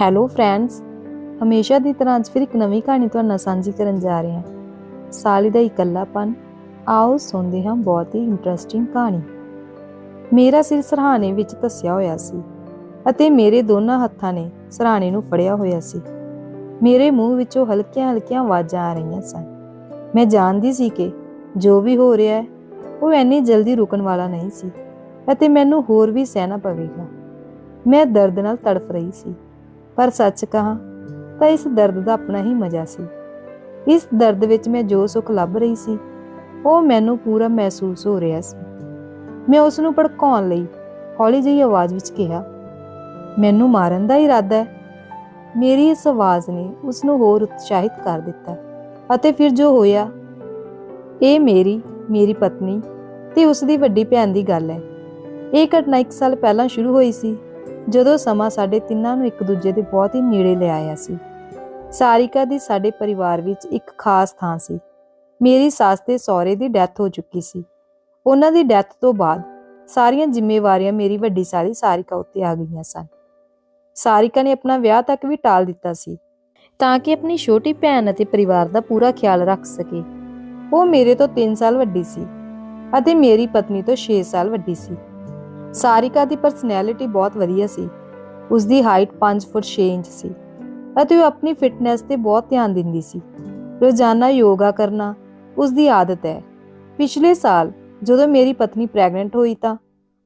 Hello friends ਹਮੇਸ਼ਾ ਦੀ ਤਰ੍ਹਾਂ ਅੱਜ ਫਿਰ ਇੱਕ ਨਵੀਂ ਕਹਾਣੀ ਤੁਹਾਡੇ ਨਾਲ ਸਾਂਝੀ ਕਰਨ ਜਾ ਰਹੇ ਹਾਂ। ਸਾਲੀ ਦਾ ਇਕੱਲਾਪਨ, ਆਓ ਸੁਣਦੇ ਹਾਂ ਬਹੁਤ ਹੀ ਇੰਟਰਸਟਿੰਗ ਕਹਾਣੀ। ਮੇਰਾ ਸਿਰ ਸਰਹਾਣੇ ਵਿੱਚ ਧੱਸਿਆ ਹੋਇਆ ਸੀ ਅਤੇ ਮੇਰੇ ਦੋਨਾਂ ਹੱਥਾਂ ਨੇ ਸਰਹਾਣੇ ਨੂੰ ਫੜਿਆ ਹੋਇਆ ਸੀ। ਮੇਰੇ ਮੂੰਹ ਵਿੱਚੋਂ ਹਲਕੀਆਂ-ਹਲਕੀਆਂ ਆਵਾਜ਼ਾਂ ਆ ਰਹੀਆਂ ਸਨ। ਮੈਂ ਜਾਣਦੀ ਸੀ ਕਿ ਜੋ ਵੀ ਹੋ ਰਿਹਾ ਹੈ, ਉਹ ਐਨੀ ਜਲਦੀ ਰੁਕਣ ਵਾਲਾ ਨਹੀਂ ਸੀ ਅਤੇ ਮੈਨੂੰ ਹੋਰ ਵੀ ਸਹਿਣਾ ਪਵੇਗਾ। ਮੈਂ ਦਰਦ ਨਾਲ ਤੜਫ ਰਹੀ ਸੀ। ਪਰ ਸੱਚ ਕਹਾਂ ਤਾਂ ਇਸ ਦਰਦ ਦਾ ਆਪਣਾ ਹੀ ਮਜ਼ਾ ਸੀ। ਇਸ ਦਰਦ ਵਿੱਚ ਮੈਂ ਜੋ ਸੁੱਖ ਲੱਭ ਰਹੀ ਸੀ, ਉਹ ਮੈਨੂੰ ਪੂਰਾ ਮਹਿਸੂਸ ਹੋ ਰਿਹਾ ਸੀ। ਮੈਂ ਉਸ ਨੂੰ ਭੜਕਾਉਣ ਲਈ ਹੌਲੀ ਜਿਹੀ ਆਵਾਜ਼ ਵਿੱਚ ਕਿਹਾ, ਮੈਨੂੰ ਮਾਰਨ ਦਾ ਇਰਾਦਾ ਹੈ। ਮੇਰੀ ਇਸ ਆਵਾਜ਼ ਨੇ ਉਸ ਨੂੰ ਹੋਰ ਉਤਸ਼ਾਹਿਤ ਕਰ ਦਿੱਤਾ ਅਤੇ ਫਿਰ ਜੋ ਹੋਇਆ, ਇਹ ਮੇਰੀ ਮੇਰੀ ਪਤਨੀ ਤੇ ਉਸ ਦੀ ਵੱਡੀ ਭੈਣ ਦੀ ਗੱਲ ਹੈ। ਇਹ ਘਟਨਾ 1 ਸਾਲ ਪਹਿਲਾਂ ਸ਼ੁਰੂ ਹੋਈ ਸੀ ਜਦੋਂ ਸਮਾਂ ਸਾਡੇ ਤਿੰਨਾਂ ਨੂੰ ਇੱਕ ਦੂਜੇ ਦੇ ਬਹੁਤ ਹੀ ਨੇੜੇ ਲੈ ਆਇਆ ਸੀ। ਸਾਰਿਕਾ ਦੀ ਸਾਡੇ ਪਰਿਵਾਰ ਵਿੱਚ ਇੱਕ ਖਾਸ ਥਾਂ ਸੀ। ਮੇਰੀ ਸੱਸ ਦੇ ਸਹੁਰੇ ਦੀ ਡੈਥ ਹੋ ਚੁੱਕੀ ਸੀ। ਉਹਨਾਂ ਦੀ ਡੈਥ ਤੋਂ ਬਾਅਦ ਸਾਰੀਆਂ ਜ਼ਿੰਮੇਵਾਰੀਆਂ ਮੇਰੀ ਵੱਡੀ ਸਾਰੀ ਸਾਰਿਕਾ ਉੱਤੇ ਆ ਗਈਆਂ ਸਨ। ਸਾਰਿਕਾ ਨੇ ਆਪਣਾ ਵਿਆਹ ਤੱਕ ਵੀ ਟਾਲ ਦਿੱਤਾ ਸੀ, ਤਾਂ ਕਿ ਆਪਣੀ ਛੋਟੀ ਭੈਣ ਅਤੇ ਪਰਿਵਾਰ ਦਾ ਪੂਰਾ ਖਿਆਲ ਰੱਖ ਸਕੇ। ਉਹ ਮੇਰੇ ਤੋਂ 3 ਸਾਲ ਵੱਡੀ ਸੀ ਅਤੇ ਮੇਰੀ ਪਤਨੀ ਤੋਂ 6 ਸਾਲ ਵੱਡੀ ਸੀ। ਸਾਰਿਕਾ ਦੀ ਪਰਸਨੈਲਿਟੀ ਬਹੁਤ ਵਧੀਆ ਸੀ। ਉਸ ਦੀ ਹਾਈਟ 5 ਫੁੱਟ 6 ਇੰਚ ਸੀ ਅਤੇ ਉਹ ਆਪਣੀ ਫਿਟਨੈਸ ਤੇ ਬਹੁਤ ਧਿਆਨ ਦਿੰਦੀ ਸੀ। ਰੋਜ਼ਾਨਾ ਯੋਗਾ ਕਰਨਾ ਉਸ ਦੀ ਆਦਤ ਹੈ। ਪਿਛਲੇ ਸਾਲ ਜਦੋਂ ਮੇਰੀ ਪਤਨੀ ਪ੍ਰੈਗਨੈਂਟ ਹੋਈ ਤਾਂ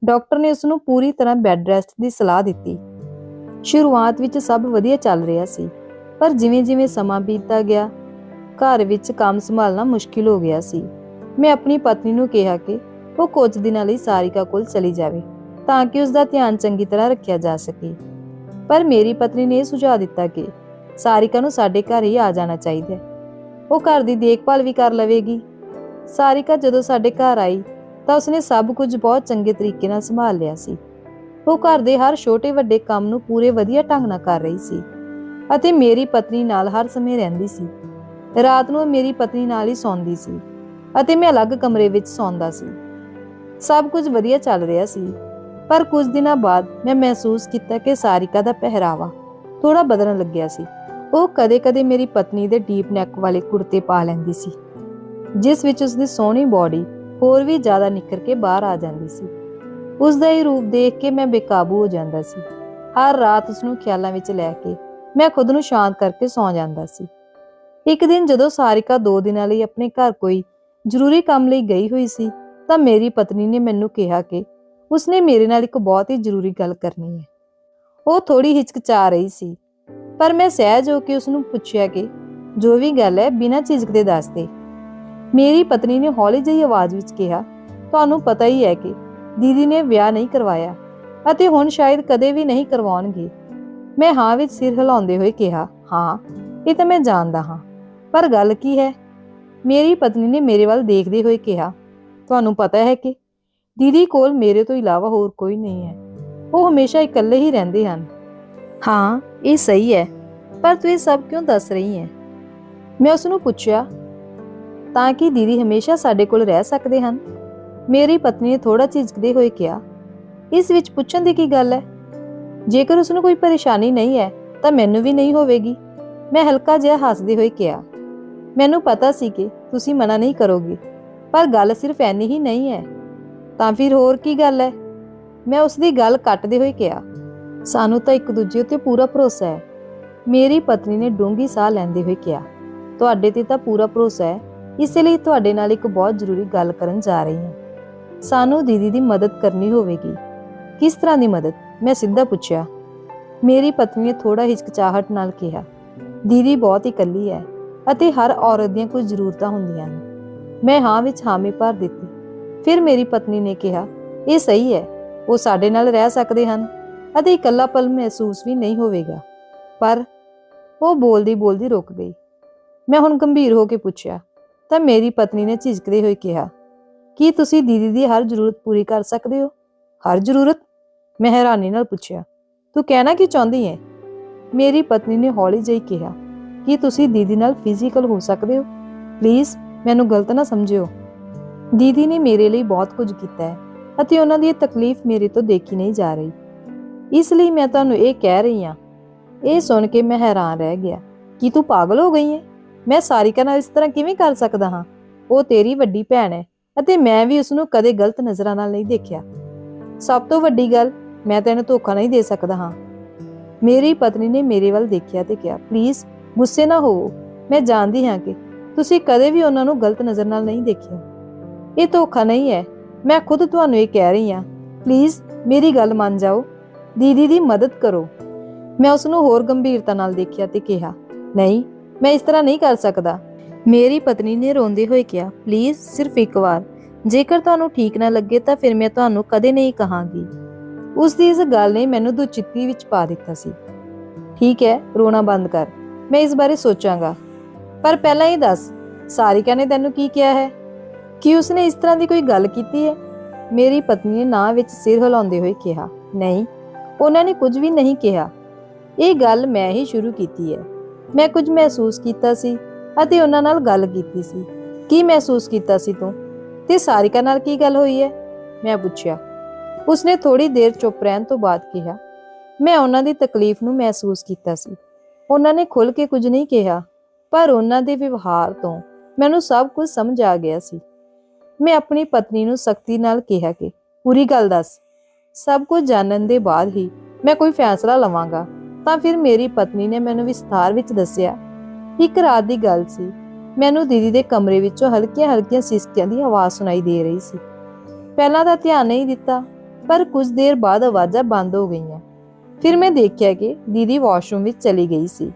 ਡਾਕਟਰ ਨੇ ਉਸ ਨੂੰ ਪੂਰੀ ਤਰ੍ਹਾਂ ਬੈੱਡ ਰੈਸਟ ਦੀ ਸਲਾਹ ਦਿੱਤੀ। ਸ਼ੁਰੂਆਤ ਵਿੱਚ ਸਭ ਵਧੀਆ ਚੱਲ ਰਿਹਾ ਸੀ, ਪਰ ਜਿਵੇਂ-ਜਿਵੇਂ ਸਮਾਂ ਬੀਤਦਾ ਗਿਆ, ਘਰ ਵਿੱਚ ਕੰਮ ਸੰਭਾਲਣਾ ਮੁਸ਼ਕਿਲ ਹੋ ਗਿਆ ਸੀ। ਮੈਂ ਆਪਣੀ ਪਤਨੀ ਨੂੰ ਕਿਹਾ ਕਿ ਉਹ ਕੁਝ ਦਿਨਾਂ ਲਈ ਸਾਰਿਕਾ ਕੋਲ ਚਲੀ ਜਾਵੇ। ਤਾਂ ਕਿ ਉਸ ਦਾ ਧਿਆਨ ਚੰਗੀ ਤਰ੍ਹਾਂ ਰੱਖਿਆ ਜਾ ਸਕੇ। ਪਰ ਮੇਰੀ ਪਤਨੀ ਨੇ ਇਹ ਸੁਝਾਅ ਦਿੱਤਾ ਕਿ ਸਾਰਿਕਾ ਨੂੰ ਸਾਡੇ ਘਰ ਹੀ ਆ ਜਾਣਾ ਚਾਹੀਦਾ ਉਹ ਘਰ ਦੀ ਦੇਖਭਾਲ ਵੀ ਕਰ ਲਵੇਗੀ। ਸਾਰਿਕਾ ਜਦੋਂ ਸਾਡੇ ਘਰ ਆਈ ਤਾਂ ਉਸਨੇ ਸਭ ਕੁਝ ਬਹੁਤ ਚੰਗੇ ਤਰੀਕੇ ਨਾਲ ਸੰਭਾਲ ਲਿਆ ਸੀ। ਉਹ ਘਰ ਦੇ ਹਰ ਛੋਟੇ ਵੱਡੇ ਕੰਮ ਨੂੰ ਪੂਰੇ ਵਧੀਆ ਢੰਗ ਨਾਲ ਕਰ ਰਹੀ ਸੀ ਅਤੇ ਮੇਰੀ ਪਤਨੀ ਨਾਲ ਹਰ ਸਮੇਂ ਰਹਿੰਦੀ ਸੀ। ਰਾਤ ਨੂੰ ਉਹ ਮੇਰੀ ਪਤਨੀ ਨਾਲ ਹੀ ਸੌਂਦੀ ਸੀ ਅਤੇ ਮੈਂ ਅਲੱਗ ਕਮਰੇ ਵਿੱਚ ਸੌਂਦਾ ਸੀ। ਸਭ ਕੁਝ ਵਧੀਆ ਚੱਲ ਰਿਹਾ ਸੀ। ਪਰ ਕੁਝ ਦਿਨਾਂ ਬਾਅਦ ਮੈਂ ਮਹਿਸੂਸ ਕੀਤਾ ਕਿ ਸਾਰਿਕਾ ਦਾ ਪਹਿਰਾਵਾ ਥੋੜਾ ਬਦਲਣ ਲੱਗਿਆ ਸੀ। ਉਹ ਕਦੇ-ਕਦੇ ਮੇਰੀ ਪਤਨੀ ਦੇ ਡੀਪ ਨੈਕ ਵਾਲੇ ਕੁੜਤੇ ਪਾ ਲੈਂਦੀ ਸੀ, ਜਿਸ ਵਿੱਚ ਉਸ ਦੀ ਸੋਹਣੀ ਬਾਡੀ ਹੋਰ ਵੀ ਜ਼ਿਆਦਾ ਨਿਖਰ ਕੇ ਬਾਹਰ ਆ ਜਾਂਦੀ ਸੀ। ਉਸ ਦਾ ਇਹ ਰੂਪ ਦੇਖ ਕੇ ਮੈਂ ਬੇਕਾਬੂ ਹੋ ਜਾਂਦਾ ਸੀ। ਹਰ ਰਾਤ ਉਸ ਨੂੰ ਖਿਆਲਾਂ ਵਿੱਚ ਲੈ ਕੇ ਮੈਂ ਖੁਦ ਨੂੰ ਸ਼ਾਂਤ ਕਰਕੇ ਸੌਂ ਜਾਂਦਾ ਸੀ। ਇੱਕ ਦਿਨ ਜਦੋਂ ਸਾਰਿਕਾ ਦੋ ਦਿਨਾਂ ਲਈ ਆਪਣੇ ਘਰ ਕੋਈ ਜ਼ਰੂਰੀ ਕੰਮ ਲਈ ਗਈ ਹੋਈ ਸੀ, ਤਾਂ ਮੇਰੀ ਪਤਨੀ ਨੇ ਮੈਨੂੰ ਕਿਹਾ ਕਿ ਉਸਨੇ ਮੇਰੇ ਨਾਲ ਇੱਕ ਬਹੁਤ ਹੀ ਜ਼ਰੂਰੀ ਗੱਲ ਕਰਨੀ ਹੈ। ਉਹ ਥੋੜੀ ਹਿਚਕਚਾ ਰਹੀ ਸੀ, ਪਰ ਮੈਂ ਸਹਿਜ ਹੋ ਕੇ ਉਸ ਨੂੰ ਪੁੱਛਿਆ ਕਿ, ਜੋ ਵੀ ਗੱਲ ਹੈ, ਬਿਨਾਂ ਝਿਜਕਦੇ ਦੱਸ ਦੇ। ਮੇਰੀ ਪਤਨੀ ਨੇ ਹੌਲੀ ਜਿਹੀ ਆਵਾਜ਼ ਵਿੱਚ ਕਿਹਾ, ਤੁਹਾਨੂੰ ਪਤਾ ਹੀ ਹੈ ਕਿ ਦੀਦੀ ਨੇ ਵਿਆਹ ਨਹੀਂ ਕਰਵਾਇਆ ਅਤੇ ਹੁਣ ਸ਼ਾਇਦ ਕਦੇ ਵੀ ਨਹੀਂ ਕਰਵਾਉਣਗੇ। ਮੈਂ ਹਾਂ ਵਿੱਚ ਸਿਰ ਹਿਲਾਉਂਦੇ ਹੋਏ ਕਿਹਾ, ਹਾਂ, ਇਹ ਤਾਂ ਮੈਂ ਜਾਣਦਾ ਹਾਂ, ਪਰ ਗੱਲ ਕੀ ਹੈ? ਮੇਰੀ ਪਤਨੀ ਨੇ ਮੇਰੇ ਵੱਲ ਦੇਖਦੇ ਹੋਏ ਕਿਹਾ, ਤੁਹਾਨੂੰ ਪਤਾ ਹੈ ਕਿ ਦੀਦੀ ਕੋਲ ਮੇਰੇ ਤੋਂ ਇਲਾਵਾ ਹੋਰ ਕੋਈ ਨਹੀਂ ਹੈ। ਉਹ ਹਮੇਸ਼ਾ ਇਕੱਲੇ ਹੀ ਰਹਿੰਦੇ ਹਨ। ਹਾਂ, ਇਹ ਸਹੀ ਹੈ। ਪਰ ਤੂੰ ਇਹ ਸਭ ਕਿਉਂ ਦੱਸ ਰਹੀ ਹੈ? ਮੈਂ ਉਸ ਨੂੰ ਪੁੱਛਿਆ, ਤਾਂ ਕਿ ਦੀਦੀ ਹਮੇਸ਼ਾ ਸਾਡੇ ਕੋਲ ਰਹਿ ਸਕਦੇ ਹਨ? ਮੇਰੀ ਪਤਨੀ ਨੇ ਥੋੜਾ ਝਿਜਕਦੇ ਹੋਏ ਕਿਹਾ, ਇਸ ਵਿੱਚ ਪੁੱਛਣ ਦੀ ਕੀ ਗੱਲ ਹੈ? ਜੇਕਰ ਉਸ ਨੂੰ ਕੋਈ ਪਰੇਸ਼ਾਨੀ ਨਹੀਂ ਹੈ, ਤਾਂ ਮੈਨੂੰ ਵੀ ਨਹੀਂ ਹੋਵੇਗੀ। ਮੈਂ ਹਲਕਾ ਜਿਹਾ ਹੱਸਦੇ ਹੋਏ ਕਿਹਾ, ਮੈਨੂੰ ਪਤਾ ਸੀ ਕਿ ਤੁਸੀਂ ਮਨਾ ਨਹੀਂ ਕਰੋਗੇ, ਪਰ ਗੱਲ ਸਿਰਫ ਐਨੀ ਹੀ ਨਹੀਂ ਹੈ। ਤਾਂ ਫਿਰ ਹੋਰ ਕੀ ਗੱਲ ਹੈ ਮੈਂ ਉਸ ਦੀ ਗੱਲ ਕੱਟਦੇ ਹੋਏ ਕਿਹਾ, ਸਾਨੂੰ ਤਾਂ ਇੱਕ ਦੂਜੇ ਉੱਤੇ ਪੂਰਾ ਭਰੋਸਾ ਹੈ ਮੇਰੀ ਪਤਨੀ ਨੇ ਡੂੰਗੀ ਸਾਹ ਲੈਂਦੇ ਹੋਏ ਕਿਹਾ, ਤੁਹਾਡੇ ਤੇ ਤਾਂ ਪੂਰਾ ਭਰੋਸਾ ਹੈ ਇਸੇ ਲਈ ਤੁਹਾਡੇ ਨਾਲ ਇੱਕ ਬਹੁਤ ਜ਼ਰੂਰੀ ਗੱਲ ਕਰਨ ਜਾ ਰਹੀ ਹਾਂ। ਸਾਨੂੰ ਦੀਦੀ ਦੀ ਮਦਦ ਕਰਨੀ ਹੋਵੇਗੀ। ਕਿਸ ਤਰ੍ਹਾਂ ਦੀ ਮਦਦ? ਮੈਂ ਸਿੱਧਾ ਪੁੱਛਿਆ। ਮੇਰੀ ਪਤਨੀ ਨੇ ਥੋੜਾ ਹਿਚਕਚਾਹਟ ਨਾਲ ਕਿਹਾ, ਦੀਦੀ ਬਹੁਤ ਇਕੱਲੀ ਹੈ ਅਤੇ ਹਰ ਔਰਤ ਦੀਆਂ ਕੁਝ ਜ਼ਰੂਰਤਾਂ ਹੁੰਦੀਆਂ ਹਨ ਮੈਂ ਹਾਂ ਵਿੱਚ ਹਾਮੀ ਭਰ ਦਿੱਤੀ ਫਿਰ ਮੇਰੀ ਪਤਨੀ ਨੇ ਕਿਹਾ, ਇਹ ਸਹੀ ਹੈ, ਉਹ ਸਾਡੇ ਨਾਲ ਰਹਿ ਸਕਦੇ ਹਨ, ਅਤੇ ਇਕੱਲਾ ਪਲ ਮਹਿਸੂਸ ਵੀ ਨਹੀਂ ਹੋਵੇਗਾ। ਪਰ ਉਹ ਬੋਲਦੀ ਬੋਲਦੀ ਰੁਕ ਗਈ। ਮੈਂ ਹੁਣ ਗੰਭੀਰ ਹੋ ਕੇ ਪੁੱਛਿਆ, ਤਾਂ ਮੇਰੀ ਪਤਨੀ ਨੇ ਝਿਜਕਦੇ ਹੋਏ ਕਿਹਾ, ਕੀ ਤੁਸੀਂ ਦੀਦੀ ਦੀ ਹਰ ਜ਼ਰੂਰਤ ਪੂਰੀ ਕਰ ਸਕਦੇ ਹੋ? ਹਰ ਜ਼ਰੂਰਤ? ਮੈਂ ਹੈਰਾਨੀ ਨਾਲ ਪੁੱਛਿਆ, ਤੂੰ ਕਹਿਣਾ ਕੀ ਚਾਹੁੰਦੀ ਹੈ? ਮੇਰੀ ਪਤਨੀ ਨੇ ਹੌਲੀ ਜਿਹੀ ਕਿਹਾ, ਕੀ ਤੁਸੀਂ ਦੀਦੀ ਨਾਲ ਫਿਜ਼ੀਕਲ ਹੋ ਸਕਦੇ ਹੋ? ਪਲੀਜ਼ ਮੈਨੂੰ ਗਲਤ ਨਾ ਸਮਝਿਓ। ਦੀਦੀ ਨੇ ਮੇਰੇ ਲਈ ਬਹੁਤ ਕੁਝ ਕੀਤਾ ਹੈ ਅਤੇ ਉਹਨਾਂ ਦੀ ਇਹ ਤਕਲੀਫ ਮੇਰੇ ਤੋਂ ਦੇਖੀ ਨਹੀਂ ਜਾ ਰਹੀ। ਇਸ ਲਈ ਮੈਂ ਤੁਹਾਨੂੰ ਇਹ ਕਹਿ ਰਹੀ ਹਾਂ, ਇਹ ਸੁਣ ਕੇ ਮੈਂ ਹੈਰਾਨ ਰਹਿ ਗਿਆ, ਕਿ ਤੂੰ ਪਾਗਲ ਹੋ ਗਈ ਹੈ? ਮੈਂ ਸਾਰਿਕਾ ਨਾਲ ਇਸ ਤਰ੍ਹਾਂ ਕਿਵੇਂ ਕਰ ਸਕਦਾ ਹਾਂ? ਉਹ ਤੇਰੀ ਵੱਡੀ ਭੈਣ ਹੈ ਅਤੇ ਮੈਂ ਵੀ ਉਸ ਨੂੰ ਕਦੇ ਗਲਤ ਨਜ਼ਰਾਂ ਨਾਲ ਨਹੀਂ ਦੇਖਿਆ। ਸਭ ਤੋਂ ਵੱਡੀ ਗੱਲ, ਮੈਂ ਤੈਨੂੰ ਧੋਖਾ ਨਹੀਂ ਦੇ ਸਕਦਾ ਹਾਂ। ਮੇਰੀ ਪਤਨੀ ਨੇ ਮੇਰੇ ਵੱਲ ਦੇਖਿਆ ਤੇ ਕਿਹਾ ਪਲੀਜ਼ ਗੁੱਸੇ ਨਾ ਹੋਵੋ। ਮੈਂ ਜਾਣਦੀ ਹਾਂ ਕਿ ਤੁਸੀਂ ਕਦੇ ਵੀ ਉਹਨਾਂ ਨੂੰ ਗਲਤ ਨਜ਼ਰ ਨਾਲ ਨਹੀਂ ਦੇਖਿਆ। ਇਹ ਧੋਖਾ ਨਹੀਂ ਹੈ। ਮੈਂ ਖੁਦ ਤੁਹਾਨੂੰ ਇਹ ਕਹਿ ਰਹੀ ਹਾਂ। ਪਲੀਜ਼ ਮੇਰੀ ਗੱਲ ਮੰਨ ਜਾਓ। ਦੀਦੀ ਦੀ ਮਦਦ ਕਰੋ। ਮੈਂ ਉਸ ਨੂੰ ਹੋਰ ਗੰਭੀਰਤਾ ਨਾਲ ਦੇਖਿਆ ਤੇ ਕਿਹਾ, ਨਹੀਂ, ਮੈਂ ਇਸ ਤਰ੍ਹਾਂ ਨਹੀਂ ਕਰ ਸਕਦਾ। ਮੇਰੀ ਪਤਨੀ ਨੇ ਰੋਂਦੇ ਹੋਏ ਕਿਹਾ ਪਲੀਜ਼ ਸਿਰਫ ਇੱਕ ਵਾਰ। ਜੇਕਰ ਤੁਹਾਨੂੰ ਠੀਕ ਨਾ ਲੱਗੇ ਤਾਂ ਫਿਰ ਮੈਂ ਤੁਹਾਨੂੰ ਕਦੇ ਨਹੀਂ ਕਹਾਂਗੀ। ਉਸ ਦੀ ਇਸ ਗੱਲ ਨੇ ਮੈਨੂੰ ਦੁਚਿੱਤੀ ਵਿੱਚ ਪਾ ਦਿੱਤਾ ਸੀ। ਠੀਕ ਹੈ, ਰੋਣਾ ਬੰਦ ਕਰ। ਮੈਂ ਇਸ ਬਾਰੇ ਸੋਚਾਂਗਾ। ਪਰ ਪਹਿਲਾਂ ਇਹ ਦੱਸ, ਸਾਰਿਕਾ ਨੇ ਤੈਨੂੰ ਕੀ ਕਿਹਾ ਹੈ? ਕੀ ਉਸਨੇ ਇਸ ਤਰ੍ਹਾਂ ਦੀ ਕੋਈ ਗੱਲ ਕੀਤੀ ਹੈ? ਮੇਰੀ ਪਤਨੀ ਨੇ ਨਾਂ ਵਿੱਚ ਸਿਰ ਹਿਲਾਉਂਦੇ ਹੋਏ ਕਿਹਾ, ਨਹੀਂ, ਉਹਨਾਂ ਨੇ ਕੁਝ ਵੀ ਨਹੀਂ ਕਿਹਾ। ਇਹ ਗੱਲ ਮੈਂ ਹੀ ਸ਼ੁਰੂ ਕੀਤੀ ਹੈ। ਮੈਂ ਕੁਝ ਮਹਿਸੂਸ ਕੀਤਾ ਸੀ ਅਤੇ ਉਹਨਾਂ ਨਾਲ ਗੱਲ ਕੀਤੀ ਸੀ। ਕੀ ਮਹਿਸੂਸ ਕੀਤਾ ਸੀ ਤੂੰ? ਤੇ ਸਾਰਿਕਾ ਨਾਲ ਕੀ ਗੱਲ ਹੋਈ ਹੈ? ਮੈਂ ਪੁੱਛਿਆ। ਉਸਨੇ ਥੋੜੀ ਦੇਰ ਚੁੱਪ ਰਹਿਣ ਤੋਂ ਬਾਅਦ ਕਿਹਾ, ਮੈਂ ਉਹਨਾਂ ਦੀ ਤਕਲੀਫ ਨੂੰ ਮਹਿਸੂਸ ਕੀਤਾ ਸੀ। ਉਹਨਾਂ ਨੇ ਖੁੱਲ ਕੇ ਕੁਝ ਨਹੀਂ ਕਿਹਾ, ਪਰ ਉਹਨਾਂ ਦੇ ਵਿਵਹਾਰ ਤੋਂ ਮੈਨੂੰ ਸਭ ਕੁਝ ਸਮਝ ਆ ਗਿਆ ਸੀ। ਮੈਂ ਆਪਣੀ ਪਤਨੀ ਨੂੰ ਸਖਤੀ ਨਾਲ ਕਿਹਾ ਕਿ, ਪੂਰੀ ਗੱਲ ਦੱਸ। ਸਭ ਕੁਝ ਜਾਣਨ ਦੇ ਬਾਅਦ ਹੀ ਮੈਂ ਕੋਈ ਫੈਸਲਾ ਲਵਾਂਗਾ। ਤਾਂ ਫਿਰ ਮੇਰੀ ਪਤਨੀ ਨੇ ਮੈਨੂੰ ਵਿਸਥਾਰ ਵਿੱਚ ਦੱਸਿਆ। ਇੱਕ ਰਾਤ ਦੀ ਗੱਲ ਸੀ। ਮੈਨੂੰ ਦੀਦੀ ਦੇ ਕਮਰੇ ਵਿੱਚੋਂ ਹਲਕੀਆਂ-ਹਲਕੀਆਂ ਸਿਸਕਿਆਂ ਦੀ ਆਵਾਜ਼ ਸੁਣਾਈ ਦੇ ਰਹੀ ਸੀ। ਪਹਿਲਾਂ ਤਾਂ ਧਿਆਨ ਨਹੀਂ ਦਿੱਤਾ, ਪਰ ਕੁਝ ਦੇਰ ਬਾਅਦ ਆਵਾਜ਼ਾਂ ਬੰਦ ਹੋ ਗਈਆਂ। ਫਿਰ ਮੈਂ ਦੇਖਿਆ ਕਿ ਦੀਦੀ ਵਾਸ਼ਰੂਮ ਵਿੱਚ ਚਲੀ ਗਈ ਸੀ।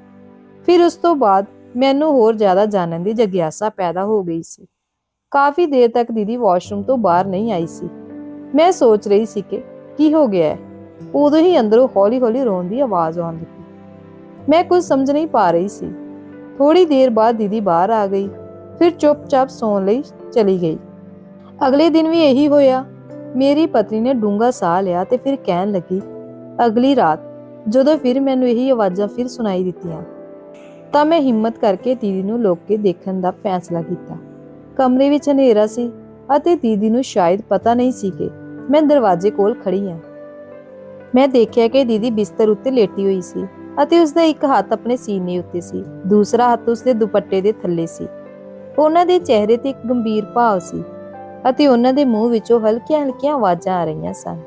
ਫਿਰ ਉਸ ਤੋਂ ਬਾਅਦ ਮੈਨੂੰ ਹੋਰ ਜ਼ਿਆਦਾ ਜਾਣਨ ਦੀ ਜਗਿਆਸਾ ਪੈਦਾ ਹੋ ਗਈ ਸੀ। ਕਾਫੀ ਦੇਰ ਤੱਕ ਦੀਦੀ ਵਾਸ਼ਰੂਮ ਤੋਂ ਬਾਹਰ ਨਹੀਂ ਆਈ ਸੀ। ਮੈਂ ਸੋਚ ਰਹੀ ਸੀ ਕਿ ਕੀ ਹੋ ਗਿਆ ਹੈ। ਉਦੋਂ ਹੀ ਅੰਦਰੋਂ ਹੌਲੀ-ਹੌਲੀ ਰੋਣ ਦੀ ਆਵਾਜ਼ ਆਉਣ ਲੱਗੀ। ਮੈਂ ਕੁਝ ਸਮਝ ਨਹੀਂ ਪਾ ਰਹੀ ਸੀ। ਥੋੜੀ ਦੇਰ ਬਾਅਦ ਦੀਦੀ ਬਾਹਰ ਆ ਗਈ। ਫਿਰ ਚੁੱਪਚਾਪ ਸੌਣ ਲਈ ਚਲੀ ਗਈ। ਅਗਲੇ ਦਿਨ ਵੀ ਇਹੀ ਹੋਇਆ। ਮੇਰੀ ਪਤਨੀ ਨੇ ਡੂੰਗਾ ਸਾਹ ਲਿਆ ਤੇ ਫਿਰ ਕਹਿਣ ਲੱਗੀ, ਅਗਲੀ ਰਾਤ, ਜਦੋਂ ਫਿਰ ਮੈਨੂੰ ਇਹੀ ਆਵਾਜ਼ਾਂ ਫਿਰ ਸੁਣਾਈ ਦਿੱਤੀਆਂ, ਤਾਂ ਮੈਂ ਹਿੰਮਤ ਕਰਕੇ ਦੀਦੀ ਨੂੰ ਲੋਕ ਕੇ ਦੇਖਣ ਦਾ ਫੈਸਲਾ ਕੀਤਾ। ਕਮਰੇ ਵਿੱਚ ਹਨੇਰਾ ਸੀ ਅਤੇ ਦੀਦੀ ਨੂੰ ਸ਼ਾਇਦ ਪਤਾ ਨਹੀਂ ਸੀ ਕਿ ਮੈਂ ਦਰਵਾਜ਼ੇ ਕੋਲ ਖੜੀ ਹਾਂ। ਮੈਂ ਦੇਖਿਆ ਕਿ ਦੀਦੀ ਬਿਸਤਰ ਉੱਤੇ ਲੇਟੀ ਹੋਈ ਸੀ ਅਤੇ ਉਸ ਦਾ ਇੱਕ ਹੱਥ ਆਪਣੇ ਸੀਨੇ ਉੱਤੇ ਸੀ, ਦੂਸਰਾ ਹੱਥ ਉਸ ਦੇ ਦੁਪੱਟੇ ਦੇ ਥੱਲੇ ਸੀ। ਉਹਨਾਂ ਦੇ ਚਿਹਰੇ ਤੇ ਇੱਕ ਗੰਭੀਰ ਭਾਵ ਸੀ ਅਤੇ ਉਹਨਾਂ ਦੇ ਮੂੰਹ ਵਿੱਚੋਂ ਹਲਕੀਆਂ-ਹਲਕੀਆਂ ਆਵਾਜ਼ਾਂ ਆ ਰਹੀਆਂ ਸਨ।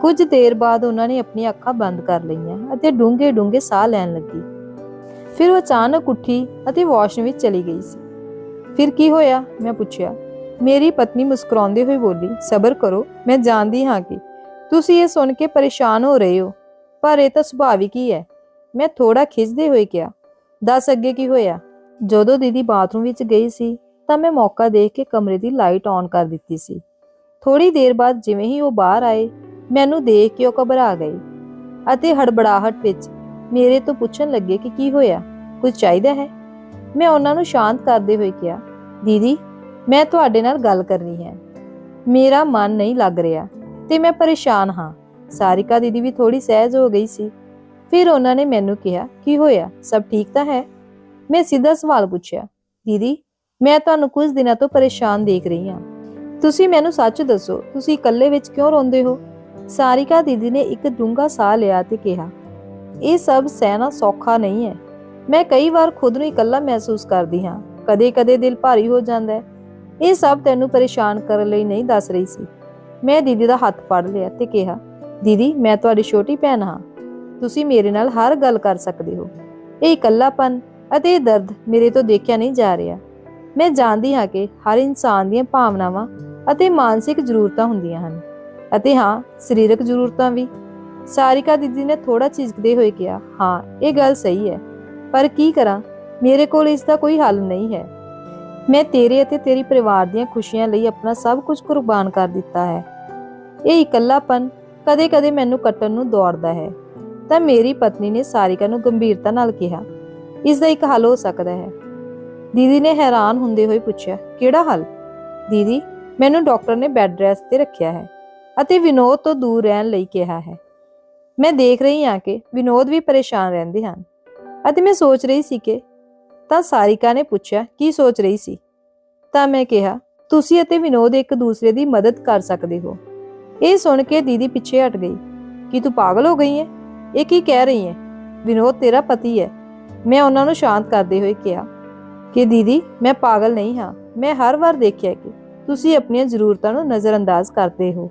ਕੁਝ ਦੇਰ ਬਾਅਦ ਉਹਨਾਂ ਨੇ ਆਪਣੀਆਂ ਅੱਖਾਂ ਬੰਦ ਕਰ ਲਈਆਂ ਅਤੇ ਡੂੰਘੇ-ਡੂੰਘੇ ਸਾਹ ਲੈਣ ਲੱਗੀ। ਫਿਰ ਉਹ ਅਚਾਨਕ ਉੱਠੀ ਅਤੇ ਵਾਸ਼ਰੂਮ ਵਿੱਚ ਚਲੀ ਗਈ ਸੀ। ਫਿਰ ਕੀ ਹੋਇਆ? ਮੈਂ ਪੁੱਛਿਆ। ਮੇਰੀ ਪਤਨੀ ਮੁਸਕਰਾਉਂਦੇ ਹੋਏ ਬੋਲੀ, ਸਬਰ ਕਰੋ, ਮੈਂ ਜਾਣਦੀ ਹਾਂ ਕਿ ਤੁਸੀਂ ਇਹ ਸੁਣ ਕੇ ਪਰੇਸ਼ਾਨ ਹੋ ਰਹੇ ਹੋ, ਪਰ ਇਹ ਤਾਂ ਸੁਭਾਵਿਕ ਹੀ ਹੈ। ਮੈਂ ਥੋੜਾ ਖਿੱਚਦੇ ਹੋਏ ਕਿਹਾ, ਦੱਸ ਅੱਗੇ ਕੀ ਹੋਇਆ? ਜਦੋਂ ਦੀਦੀ ਬਾਥਰੂਮ ਵਿੱਚ ਗਈ ਸੀ, ਤਾਂ ਮੈਂ ਮੌਕਾ ਦੇਖ ਕੇ ਕਮਰੇ ਦੀ ਲਾਈਟ ਔਨ ਕਰ ਦਿੱਤੀ ਸੀ। ਥੋੜੀ ਦੇਰ ਬਾਅਦ ਜਿਵੇਂ ਹੀ ਉਹ ਬਾਹਰ ਆਏ, ਮੈਨੂੰ ਦੇਖ ਕੇ ਉਹ ਘਬਰਾ ਗਈ ਅਤੇ ਹੜਬੜਾਹਟ ਵਿੱਚ ਮੇਰੇ ਤੋਂ ਪੁੱਛਣ ਲੱਗੇ ਕਿ ਕੀ ਹੋਇਆ, ਕੁਝ ਚਾਹੀਦਾ ਹੈ? ਮੈਂ ਉਹਨਾਂ ਨੂੰ ਸ਼ਾਂਤ ਕਰਦੇ ਹੋਏ ਕਿਹਾ ਦੀਦੀ, ਮੈਂ ਤੁਹਾਡੇ ਨਾਲ ਗੱਲ ਕਰਨੀ ਹੈ। ਮੇਰਾ ਮਨ ਨਹੀਂ ਲੱਗ ਰਿਹਾ ਤੇ ਮੈਂ ਪਰੇਸ਼ਾਨ ਹਾਂ। ਸਾਰਿਕਾ ਦੀਦੀ ਵੀ ਥੋੜੀ ਸਹਿਜ ਹੋ ਗਈ ਸੀ। ਫਿਰ ਉਹਨਾਂ ਨੇ ਮੈਨੂੰ ਕਿਹਾ, ਕੀ ਹੋਇਆ? ਸਭ ਠੀਕ ਤਾਂ ਹੈ? ਮੈਂ ਸਿੱਧਾ ਸਵਾਲ ਪੁੱਛਿਆ, ਦੀਦੀ, ਮੈਂ ਤੁਹਾਨੂੰ ਕੁਝ ਦਿਨਾਂ ਤੋਂ ਪਰੇਸ਼ਾਨ ਦੇਖ ਰਹੀ ਹਾਂ। ਤੁਸੀਂ ਮੈਨੂੰ ਸੱਚ ਦੱਸੋ, ਤੁਸੀਂ ਇਕੱਲੇ ਵਿੱਚ ਕਿਉਂ ਰੋਂਦੇ ਹੋ? ਸਾਰਿਕਾ ਦੀਦੀ ਨੇ ਇੱਕ ਡੂੰਘਾ ਸਾਹ ਲਿਆ ਤੇ ਕਿਹਾ, ਇਹ ਸਭ ਸਹਿਣਾ ਸੌਖਾ ਨਹੀਂ ਹੈ। ਮੈਂ ਕਈ ਵਾਰ ਖੁਦ ਨੂੰ ਇਕੱਲਾ ਮਹਿਸੂਸ ਕਰਦੀ ਹਾਂ। ਕਦੇ-ਕਦੇ ਦਿਲ ਭਾਰੀ ਹੋ ਜਾਂਦਾ ਹੈ। ਇਹ ਸਭ ਤੈਨੂੰ ਪਰੇਸ਼ਾਨ ਕਰਨ ਲਈ ਨਹੀਂ ਦੱਸ ਰਹੀ ਸੀ। ਮੈਂ ਦੀਦੀ ਦਾ ਹੱਥ ਫੜ ਲਿਆ ਤੇ ਕਿਹਾ, ਦੀਦੀ, ਮੈਂ ਤੁਹਾਡੀ ਛੋਟੀ ਭੈਣ ਹਾਂ। ਤੁਸੀਂ ਮੇਰੇ ਨਾਲ ਹਰ ਗੱਲ ਕਰ ਸਕਦੇ ਹੋ। ਇਹ ਇਕੱਲਾਪਨ ਅਤੇ ਇਹ ਦਰਦ ਮੇਰੇ ਤੋਂ ਦੇਖਿਆ ਨਹੀਂ ਜਾ ਰਿਹਾ। ਮੈਂ ਜਾਣਦੀ ਹਾਂ ਕਿ ਹਰ ਇਨਸਾਨ ਦੀਆਂ ਭਾਵਨਾਵਾਂ ਅਤੇ ਮਾਨਸਿਕ ਜ਼ਰੂਰਤਾਂ ਹੁੰਦੀਆਂ ਹਨ। ਅਤੇ ਹਾਂ, ਸਰੀਰਕ ਜ਼ਰੂਰਤਾਂ ਵੀ। ਸਾਰਿਕਾ ਦੀਦੀ ਨੇ ਥੋੜਾ ਝਿਜਕਦੇ ਹੋਏ ਕਿਹਾ, ਹਾਂ, ਇਹ ਗੱਲ ਸਹੀ ਹੈ। ਪਰ ਕੀ ਕਰਾਂ? ਮੇਰੇ ਕੋਲ ਇਸ ਦਾ ਕੋਈ ਹੱਲ ਨਹੀਂ ਹੈ। ਮੈਂ ਤੇਰੇ ਅਤੇ ਤੇਰੀ ਪਰਿਵਾਰ ਦੀਆਂ ਖੁਸ਼ੀਆਂ ਲਈ ਆਪਣਾ ਸਭ ਕੁਝ ਕੁਰਬਾਨ ਕਰ ਦਿੱਤਾ ਹੈ। ਇਹ ਇਕੱਲਾਪਨ ਕਦੇ-ਕਦੇ ਮੈਨੂੰ ਕੱਟਣ ਨੂੰ ਦੌੜਦਾ ਹੈ। ਤਾਂ ਮੇਰੀ ਪਤਨੀ ਨੇ ਸਾਰਿਕਾ ਨੂੰ ਗੰਭੀਰਤਾ ਨਾਲ ਕਿਹਾ ਇਸ ਦਾ ਇੱਕ ਹੱਲ ਹੋ ਸਕਦਾ ਹੈ। ਦੀਦੀ ਨੇ ਹੈਰਾਨ ਹੁੰਦੇ ਹੋਏ ਪੁੱਛਿਆ, ਕਿਹੜਾ ਹੱਲ? ਦੀਦੀ ਮੈਨੂੰ ਡਾਕਟਰ ਨੇ ਬੈੱਡ ਰੈਸਟ ਤੇ ਰੱਖਿਆ ਹੈ ਅਤੇ ਵਿਨੋਦ ਤੋਂ ਦੂਰ ਰਹਿਣ ਲਈ ਕਿਹਾ ਹੈ। ਮੈਂ ਦੇਖ ਰਹੀ ਹਾਂ ਕਿ ਵਿਨੋਦ ਵੀ ਪਰੇਸ਼ਾਨ ਰਹਿੰਦੇ ਹਨ ਅਤੇ ਮੈਂ ਸੋਚ ਰਹੀ ਸੀ ਕਿ ਤਾਂ ਸਾਰਿਕਾ ਨੇ ਪੁੱਛਿਆ, ਕੀ ਸੋਚ ਰਹੀ ਸੀ? ਤਾਂ ਮੈਂ ਕਿਹਾ, ਤੁਸੀਂ ਅਤੇ ਵਿਨੋਦ ਇੱਕ ਦੂਸਰੇ ਦੀ ਮਦਦ ਕਰ ਸਕਦੇ ਹੋ। ਇਹ ਸੁਣ ਕੇ ਦੀਦੀ ਪਿੱਛੇ ਹਟ ਗਈ, ਕਿ ਤੂੰ ਪਾਗਲ ਹੋ ਗਈ ਹੈ? ਇਹ ਕੀ ਕਹਿ ਰਹੀ ਹੈ? ਵਿਨੋਦ ਤੇਰਾ ਪਤੀ ਹੈ। ਮੈਂ ਉਹਨਾਂ ਨੂੰ ਸ਼ਾਂਤ ਕਰਦੇ ਹੋਏ ਕਿਹਾ, ਕਿ ਦੀਦੀ, ਮੈਂ ਪਾਗਲ ਨਹੀਂ ਹਾਂ। ਮੈਂ ਹਰ ਵਾਰ ਦੇਖਿਆ ਕਿ ਤੁਸੀਂ ਆਪਣੀਆਂ ਜ਼ਰੂਰਤਾਂ ਨੂੰ ਨਜ਼ਰਅੰਦਾਜ਼ ਕਰਦੇ ਹੋ।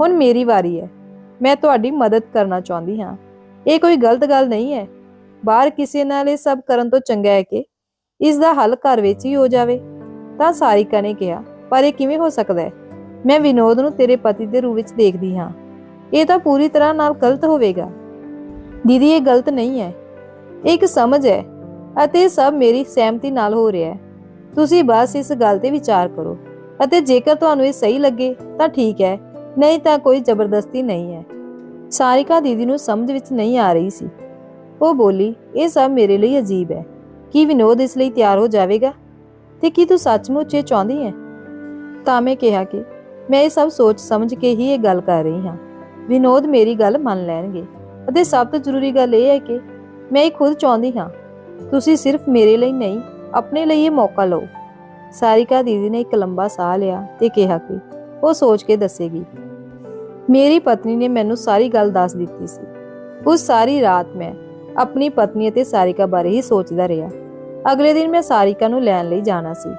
ਹੁਣ ਮੇਰੀ ਵਾਰੀ ਹੈ। ਮੈਂ ਤੁਹਾਡੀ ਮਦਦ ਕਰਨਾ ਚਾਹੁੰਦੀ ਹਾਂ। ਇਹ ਕੋਈ ਗਲਤ ਗੱਲ ਨਹੀਂ ਹੈ। ਬਾਹਰ ਕਿਸੇ ਨਾਲ ਇਹ ਸਭ ਕਰਨ ਤੋਂ ਚੰਗਾ ਹੈ ਕਿ ਇਸ ਦਾ ਹੱਲ ਘਰ ਵਿੱਚ ਹੀ ਹੋ ਜਾਵੇ। ਤਾਂ ਸਾਰਿਕਾ ਨੇ ਕਿਹਾ, ਪਰ ਇਹ ਕਿਵੇਂ ਹੋ ਸਕਦਾ ਹੈ? ਮੈਂ ਵਿਨੋਦ ਨੂੰ ਤੇਰੇ ਪਤੀ ਦੇ ਰੂਪ ਵਿੱਚ ਦੇਖਦੀ ਹਾਂ। ਇਹ ਤਾਂ ਪੂਰੀ ਤਰ੍ਹਾਂ ਨਾਲ ਗਲਤ ਹੋਵੇਗਾ। ਦੀਦੀ, ਇਹ ਗਲਤ ਨਹੀਂ ਹੈ। ਇਹ ਇੱਕ ਸਮਝ ਹੈ ਅਤੇ ਸਭ ਮੇਰੀ ਸਹਿਮਤੀ ਨਾਲ ਹੋ ਰਿਹਾ ਹੈ। ਤੁਸੀਂ ਬਸ ਇਸ ਗੱਲ ਤੇ ਵਿਚਾਰ ਕਰੋ ਅਤੇ ਜੇਕਰ ਤੁਹਾਨੂੰ ਇਹ ਸਹੀ ਲੱਗੇ ਤਾਂ ਠੀਕ ਹੈ, ਨਹੀਂ ਤਾਂ ਕੋਈ ਜ਼ਬਰਦਸਤੀ ਨਹੀਂ ਹੈ। ਸਾਰਿਕਾ ਦੀਦੀ ਨੂੰ ਸਮਝ ਵਿੱਚ ਨਹੀਂ ਆ ਰਹੀ ਸੀ। ਉਹ ਬੋਲੀ, ਇਹ ਸਭ ਮੇਰੇ ਲਈ ਅਜੀਬ ਹੈ। ਕੀ ਵਿਨੋਦ ਇਸ ਲਈ ਤਿਆਰ ਹੋ ਜਾਵੇਗਾ? ਤੇ ਕੀ ਤੂੰ ਸੱਚਮੁੱਚ ਇਹ ਚਾਹੁੰਦੀ ਹੈ? ਤਾਂ ਮੈਂ ਕਿਹਾ ਕਿ ਮੈਂ ਇਹ ਸਭ ਸੋਚ ਸਮਝ ਕੇ ਹੀ ਇਹ ਗੱਲ ਕਰ ਰਹੀ ਹਾਂ। ਵਿਨੋਦ ਮੇਰੀ ਗੱਲ ਮੰਨ ਲੈਣਗੇ। ਅਤੇ ਸਭ ਤੋਂ ਜ਼ਰੂਰੀ ਗੱਲ ਇਹ ਹੈ ਕਿ ਮੈਂ ਇਹ ਖੁਦ ਚਾਹੁੰਦੀ ਹਾਂ। ਤੁਸੀਂ ਸਿਰਫ ਮੇਰੇ ਲਈ ਨਹੀਂ, ਆਪਣੇ ਲਈ ਇਹ ਮੌਕਾ ਲਓ। ਸਾਰਿਕਾ ਦੀਦੀ ਨੇ ਇੱਕ ਲੰਬਾ ਸਾਹ ਲਿਆ ਤੇ ਕਿਹਾ ਕਿ ਉਹ ਸੋਚ ਕੇ ਦੱਸੇਗੀ। ਮੇਰੀ ਪਤਨੀ ਨੇ ਮੈਨੂੰ ਸਾਰੀ ਗੱਲ ਦੱਸ ਦਿੱਤੀ ਸੀ। ਉਸ ਸਾਰੀ ਰਾਤ ਮੈਂ ਆਪਣੀ ਪਤਨੀ ਅਤੇ ਸਾਰਿਕਾ ਬਾਰੇ ਹੀ ਸੋਚਦਾ ਰਿਹਾ। ਅਗਲੇ ਦਿਨ ਮੈਂ ਸਾਰਿਕਾ ਨੂੰ ਲੈਣ ਲਈ ਜਾਣਾ ਸੀ।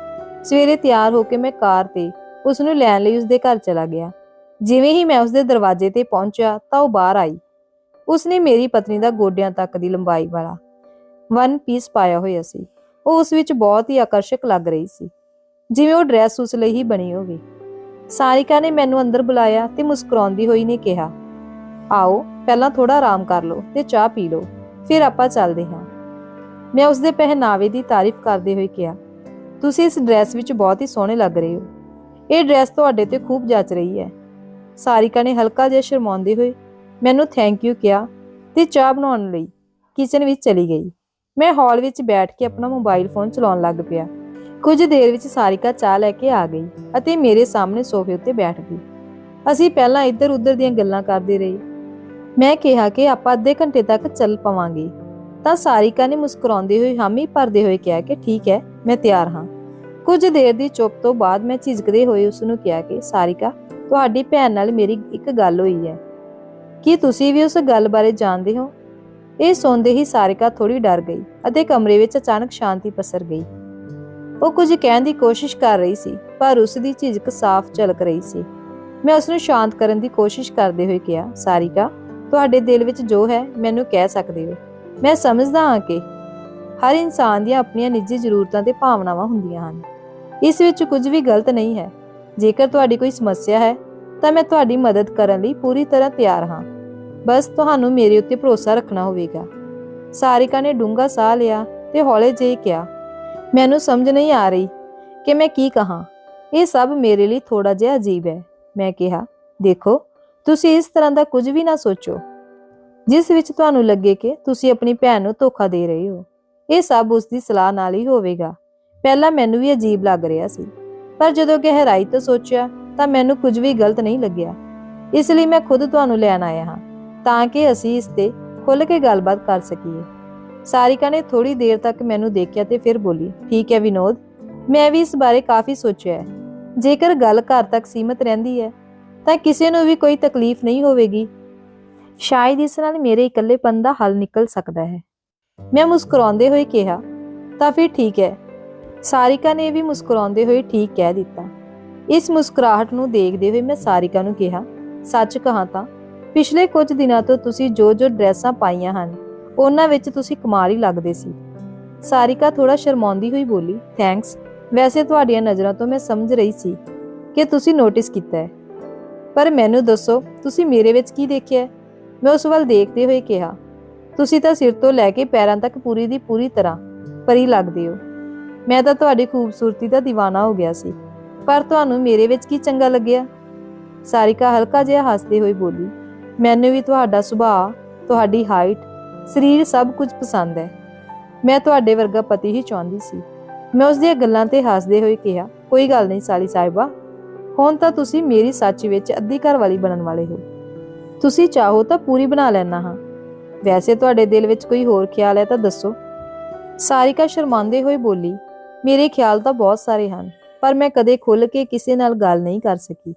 ਸਵੇਰੇ ਤਿਆਰ ਹੋ ਕੇ ਮੈਂ ਕਾਰ ਤੇ ਉਸ ਨੂੰ ਲੈਣ ਲਈ ਉਸ ਦੇ ਘਰ ਚਲਾ ਗਿਆ। ਜਿਵੇਂ ਹੀ ਮੈਂ ਉਸ ਦੇ ਦਰਵਾਜ਼ੇ ਤੇ ਪਹੁੰਚਿਆ ਤਾਂ ਉਹ ਬਾਹਰ ਆਈ। ਉਸਨੇ ਮੇਰੀ ਪਤਨੀ ਦਾ ਗੋਡਿਆਂ ਤੱਕ ਦੀ ਲੰਬਾਈ ਵਾਲਾ ਵਨ ਪੀਸ ਪਾਇਆ ਹੋਇਆ ਸੀ। ਉਹ ਉਸ ਵਿੱਚ ਬਹੁਤ ਹੀ ਆਕਰਸ਼ਕ ਲੱਗ ਰਹੀ ਸੀ। ਜਿਵੇਂ ਉਹ ਡਰੈਸ ਉਸ ਲਈ ਹੀ ਬਣੀ ਹੋਵੇ। ਸਾਰਿਕਾ ਨੇ ਮੈਨੂੰ ਅੰਦਰ ਬੁਲਾਇਆ ਤੇ ਮੁਸਕਰਾਉਂਦੀ ਹੋਈ ਨੇ ਕਿਹਾ, ਆਓ, ਪਹਿਲਾਂ ਥੋੜਾ ਆਰਾਮ ਕਰ ਲਓ ਤੇ ਚਾਹ ਪੀ ਲਓ। ਫਿਰ ਆਪਾਂ ਚੱਲਦੇ ਹਾਂ। ਮੈਂ ਉਸ ਦੇ ਪਹਿਨਾਵੇ ਦੀ ਤਾਰੀਫ ਕਰਦੇ ਹੋਏ ਕਿਹਾ, ਤੁਸੀਂ ਇਸ ਡਰੈਸ ਵਿੱਚ ਬਹੁਤ ਹੀ ਸੋਹਣੇ ਲੱਗ ਰਹੇ ਹੋ। ਇਹ ਡਰੈਸ ਤੁਹਾਡੇ ਤੇ ਖੂਬ ਜੱਚ ਰਹੀ ਹੈ। ਸਾਰਿਕਾ ਨੇ ਹਲਕਾ ਜਿਹਾ ਸ਼ਰਮਾਉਂਦੇ ਹੋਏ ਮੈਨੂੰ ਥੈਂਕ ਯੂ ਕਿਹਾ ਤੇ ਚਾਹ ਬਣਾਉਣ ਲਈ ਕਿਚਨ ਵਿੱਚ ਚਲੀ ਗਈ। ਮੈਂ ਹਾਲ ਵਿੱਚ ਬੈਠ ਕੇ ਆਪਣਾ ਮੋਬਾਈਲ ਫੋਨ ਚਲਾਉਣ ਲੱਗ ਪਿਆ। ਕੁਝ ਦੇਰ ਵਿੱਚ ਸਾਰਿਕਾ ਚਾਹ ਲੈ ਕੇ ਆ ਗਈ ਅਤੇ ਮੇਰੇ ਸਾਹਮਣੇ ਸੋਫੇ ਉੱਤੇ ਬੈਠ ਗਈ। ਅਸੀਂ ਪਹਿਲਾਂ ਇੱਧਰ-ਉੱਧਰ ਦੀਆਂ ਗੱਲਾਂ ਕਰਦੇ ਰਹੇ। ਮੈਂ ਕਿਹਾ ਕਿ ਆਪਾਂ ਅੱਧੇ ਘੰਟੇ ਤੱਕ ਚੱਲ ਪਵਾਂਗੇ। ਤਾਂ ਸਾਰਿਕਾ ਨੇ ਮੁਸਕਰਾਉਂਦੇ ਹੋਏ ਹਾਮੀ ਭਰਦੇ ਹੋਏ ਕਿਹਾ ਕਿ ਠੀਕ ਹੈ, ਮੈਂ ਤਿਆਰ ਹਾਂ। ਕੁਝ ਦੇਰ ਦੀ ਚੁੱਪ ਤੋਂ ਬਾਅਦ ਮੈਂ ਝਿਜਕਦੇ ਹੋਏ ਉਸ ਨੂੰ ਕਿਹਾ ਕਿ ਸਾਰਿਕਾ, ਤੁਹਾਡੀ ਭੈਣ ਨਾਲ ਮੇਰੀ ਇੱਕ ਗੱਲ ਹੋਈ ਹੈ। ਕੀ ਤੁਸੀਂ ਵੀ ਉਸ ਗੱਲ ਬਾਰੇ ਜਾਣਦੇ ਹੋ? ਇਹ ਸੁਣਦੇ ਹੀ ਸਾਰਿਕਾ ਥੋੜੀ ਡਰ ਗਈ ਅਤੇ ਕਮਰੇ ਵਿੱਚ ਅਚਾਨਕ ਸ਼ਾਂਤੀ ਪਸਰ ਗਈ। ਉਹ ਕੁਝ ਕਹਿਣ ਦੀ ਕੋਸ਼ਿਸ਼ ਕਰ ਰਹੀ ਸੀ, ਪਰ ਉਸ ਦੀ ਝਿਜਕ ਸਾਫ਼ ਝਲਕ ਰਹੀ ਸੀ। ਮੈਂ ਉਸ ਨੂੰ ਸ਼ਾਂਤ ਕਰਨ ਦੀ ਕੋਸ਼ਿਸ਼ ਕਰਦੇ ਹੋਏ ਕਿਹਾ, ਸਾਰਿਕਾ ਤੁਹਾਡੇ ਦਿਲ ਵਿੱਚ ਜੋ ਹੈ, ਮੈਨੂੰ ਕਹਿ ਸਕਦੇ ਹੋ। ਮੈਂ ਸਮਝਦਾ ਹਾਂ ਕਿ ਹਰ ਇਨਸਾਨ ਦੀਆਂ ਆਪਣੀਆਂ ਨਿੱਜੀ ਜ਼ਰੂਰਤਾਂ ਤੇ ਭਾਵਨਾਵਾਂ ਹੁੰਦੀਆਂ ਹਨ। ਇਸ ਵਿੱਚ ਕੁਝ ਵੀ ਗਲਤ ਨਹੀਂ ਹੈ। ਜੇਕਰ ਤੁਹਾਡੀ ਕੋਈ ਸਮੱਸਿਆ ਹੈ, ਤਾਂ ਮੈਂ ਤੁਹਾਡੀ ਮਦਦ ਕਰਨ ਲਈ ਪੂਰੀ ਤਰ੍ਹਾਂ ਤਿਆਰ ਹਾਂ। ਬਸ ਤੁਹਾਨੂੰ ਮੇਰੇ ਉੱਤੇ ਭਰੋਸਾ ਰੱਖਣਾ ਹੋਵੇਗਾ। ਸਾਰਿਕਾ ਨੇ ਡੂੰਘਾ ਸਾਹ ਲਿਆ ਤੇ ਹੌਲੇ ਜਿਹੇ ਕਿਹਾ, ਮੈਨੂੰ ਸਮਝ ਨਹੀਂ ਆ ਰਹੀ ਕਿ ਮੈਂ ਕੀ ਕਹਾਂ। ਇਹ ਸਭ ਮੇਰੇ ਲਈ ਥੋੜਾ ਜਿਹਾ ਅਜੀਬ ਹੈ। ਮੈਂ ਕਿਹਾ, ਦੇਖੋ ਤੁਸੀਂ ਇਸ ਤਰ੍ਹਾਂ ਦਾ ਕੁਝ ਵੀ ਨਾ ਸੋਚੋ, ਜਿਸ ਵਿੱਚ ਤੁਹਾਨੂੰ ਲੱਗੇ ਕਿ ਤੁਸੀਂ ਆਪਣੀ ਭੈਣ ਨੂੰ ਧੋਖਾ ਦੇ ਰਹੇ ਹੋ। ਇਹ ਸਭ ਉਸ ਦੀ ਸਲਾਹ ਨਾਲ ਹੀ ਹੋਵੇਗਾ। ਪਹਿਲਾਂ ਮੈਨੂੰ ਵੀ ਅਜੀਬ ਲੱਗ ਰਿਹਾ ਸੀ, ਪਰ ਜਦੋਂ ਗਹਿਰਾਈ ਤੋਂ ਸੋਚਿਆ, ਤਾਂ ਮੈਨੂੰ ਕੁਝ ਵੀ ਗਲਤ ਨਹੀਂ ਲੱਗਿਆ। ਇਸ ਲਈ ਮੈਂ ਖੁਦ ਤੁਹਾਨੂੰ ਲੈਣ ਆਇਆ ਹਾਂ, ਤਾਂ ਕਿ ਅਸੀਂ ਇਸ ਤੇ ਖੁੱਲ ਕੇ ਗੱਲਬਾਤ ਕਰ ਸਕੀਏ। ਸਾਰਿਕਾ ਨੇ ਥੋੜੀ ਦੇਰ ਤੱਕ ਮੈਨੂੰ ਦੇਖਿਆ ਤੇ ਫਿਰ ਬੋਲੀ, ਠੀਕ ਹੈ ਵਿਨੋਦ, ਮੈਂ ਵੀ ਇਸ ਬਾਰੇ ਕਾਫੀ ਸੋਚਿਆ ਹੈ। ਜੇਕਰ ਗੱਲ ਘਰ ਤੱਕ ਸੀਮਤ ਰਹਿੰਦੀ ਹੈ ਤਾਂ ਕਿਸੇ ਨੂੰ ਵੀ ਕੋਈ ਤਕਲੀਫ ਨਹੀਂ ਹੋਵੇਗੀ। ਸ਼ਾਇਦ ਇਸ ਨਾਲ ਮੇਰੇ ਇਕੱਲੇਪਨ ਦਾ ਹੱਲ ਨਿਕਲ ਸਕਦਾ ਹੈ। ਮੈਂ ਮੁਸਕਰਾਉਂਦੇ ਹੋਏ ਕਿਹਾ, ਤਾਂ ਫਿਰ ਠੀਕ ਹੈ। ਸਾਰਿਕਾ ਨੇ ਵੀ ਮੁਸਕਰਾਉਂਦੇ ਹੋਏ ਠੀਕ ਕਹਿ ਦਿੱਤਾ। ਇਸ ਮੁਸਕਰਾਹਟ ਨੂੰ ਦੇਖਦੇ ਹੋਏ ਮੈਂ ਸਾਰਿਕਾ ਨੂੰ ਕਿਹਾ, ਸੱਚ ਕਹਾਂ ਤਾਂ, ਪਿਛਲੇ ਕੁਝ ਦਿਨਾਂ ਤੋਂ ਤੁਸੀਂ ਜੋ ਜੋ ਡਰੈਸਾਂ ਪਾਈਆਂ ਹਨ, ਉਹਨਾਂ ਵਿੱਚ ਤੁਸੀਂ ਕਮਾਲ ਹੀ ਲੱਗਦੇ ਸੀ। ਸਾਰਿਕਾ ਥੋੜਾ ਸ਼ਰਮਾਉਂਦੀ ਹੋਈ ਬੋਲੀ, ਥੈਂਕਸ। ਵੈਸੇ ਤੁਹਾਡੀਆਂ ਨਜ਼ਰਾਂ ਤੋਂ ਮੈਂ ਸਮਝ ਰਹੀ ਸੀ ਕਿ ਤੁਸੀਂ ਨੋਟਿਸ ਕੀਤਾ ਹੈ। ਪਰ ਮੈਨੂੰ ਦੱਸੋ, ਤੁਸੀਂ ਮੇਰੇ ਵਿੱਚ ਕੀ ਦੇਖਿਆ ਮੈਂ ਉਸ ਵੱਲ ਦੇਖਦੇ ਹੋਏ ਕਿਹਾ, ਤੁਸੀਂ ਤਾਂ ਸਿਰ ਤੋਂ ਲੈ ਕੇ ਪੈਰਾਂ ਤੱਕ ਪੂਰੀ ਦੀ ਪੂਰੀ ਤਰ੍ਹਾਂ ਪਰੀ ਲੱਗਦੇ ਹੋ। ਮੈਂ ਤਾਂ ਤੁਹਾਡੀ ਖੂਬਸੂਰਤੀ ਦਾ دیਵਾਨਾ ਹੋ ਗਿਆ ਸੀ। ਪਰ ਤੁਹਾਨੂੰ ਮੇਰੇ ਵਿੱਚ ਕੀ ਚੰਗਾ ਲੱਗਿਆ? ਸਾਰਿਕਾ ਹਲਕਾ ਜਿਹਾ ਹੱਸਦੇ ਹੋਏ ਬੋਲੀ, ਮੈਨੂੰ ਵੀ ਤੁਹਾਡਾ ਸੁਭਾਅ, ਤੁਹਾਡੀ ਹਾਈਟ, ਸਰੀਰ ਸਭ ਕੁਝ ਪਸੰਦ ਹੈ। ਮੈਂ ਤੁਹਾਡੇ ਵਰਗਾ ਪਤੀ ਹੀ ਚਾਹੁੰਦੀ ਸੀ। ਮੈਂ ਉਸ ਦੀਆਂ ਗੱਲਾਂ ਤੇ ਹੱਸਦੇ ਹੋਏ ਕਿਹਾ, ਕੋਈ ਗੱਲ ਨਹੀਂ ਸਾਲੀ ਸਾਹਿਬਾ ਹੁਣ ਤਾਂ ਤੁਸੀਂ ਮੇਰੀ ਸੱਚ ਵਿੱਚ ਅੱਧੀ ਘਰ ਵਾਲੀ ਬਣਨ ਵਾਲੇ ਹੋ। ਤੁਸੀਂ ਚਾਹੋ ਤਾਂ ਪੂਰੀ ਬਣਾ ਲੈਣਾ ਹਾਂ। ਵੈਸੇ ਤੁਹਾਡੇ ਦਿਲ ਵਿੱਚ ਕੋਈ ਹੋਰ ਖਿਆਲ ਹੈ ਤਾਂ ਦੱਸੋ। ਸਾਰਿਕਾ ਸ਼ਰਮਾਉਂਦੇ ਹੋਏ ਬੋਲੀ, ਮੇਰੇ ਖਿਆਲ ਤਾਂ ਬਹੁਤ ਸਾਰੇ ਹਨ, ਪਰ ਮੈਂ ਕਦੇ ਖੁੱਲ ਕੇ ਕਿਸੇ ਨਾਲ ਗੱਲ ਨਹੀਂ ਕਰ ਸਕੀ।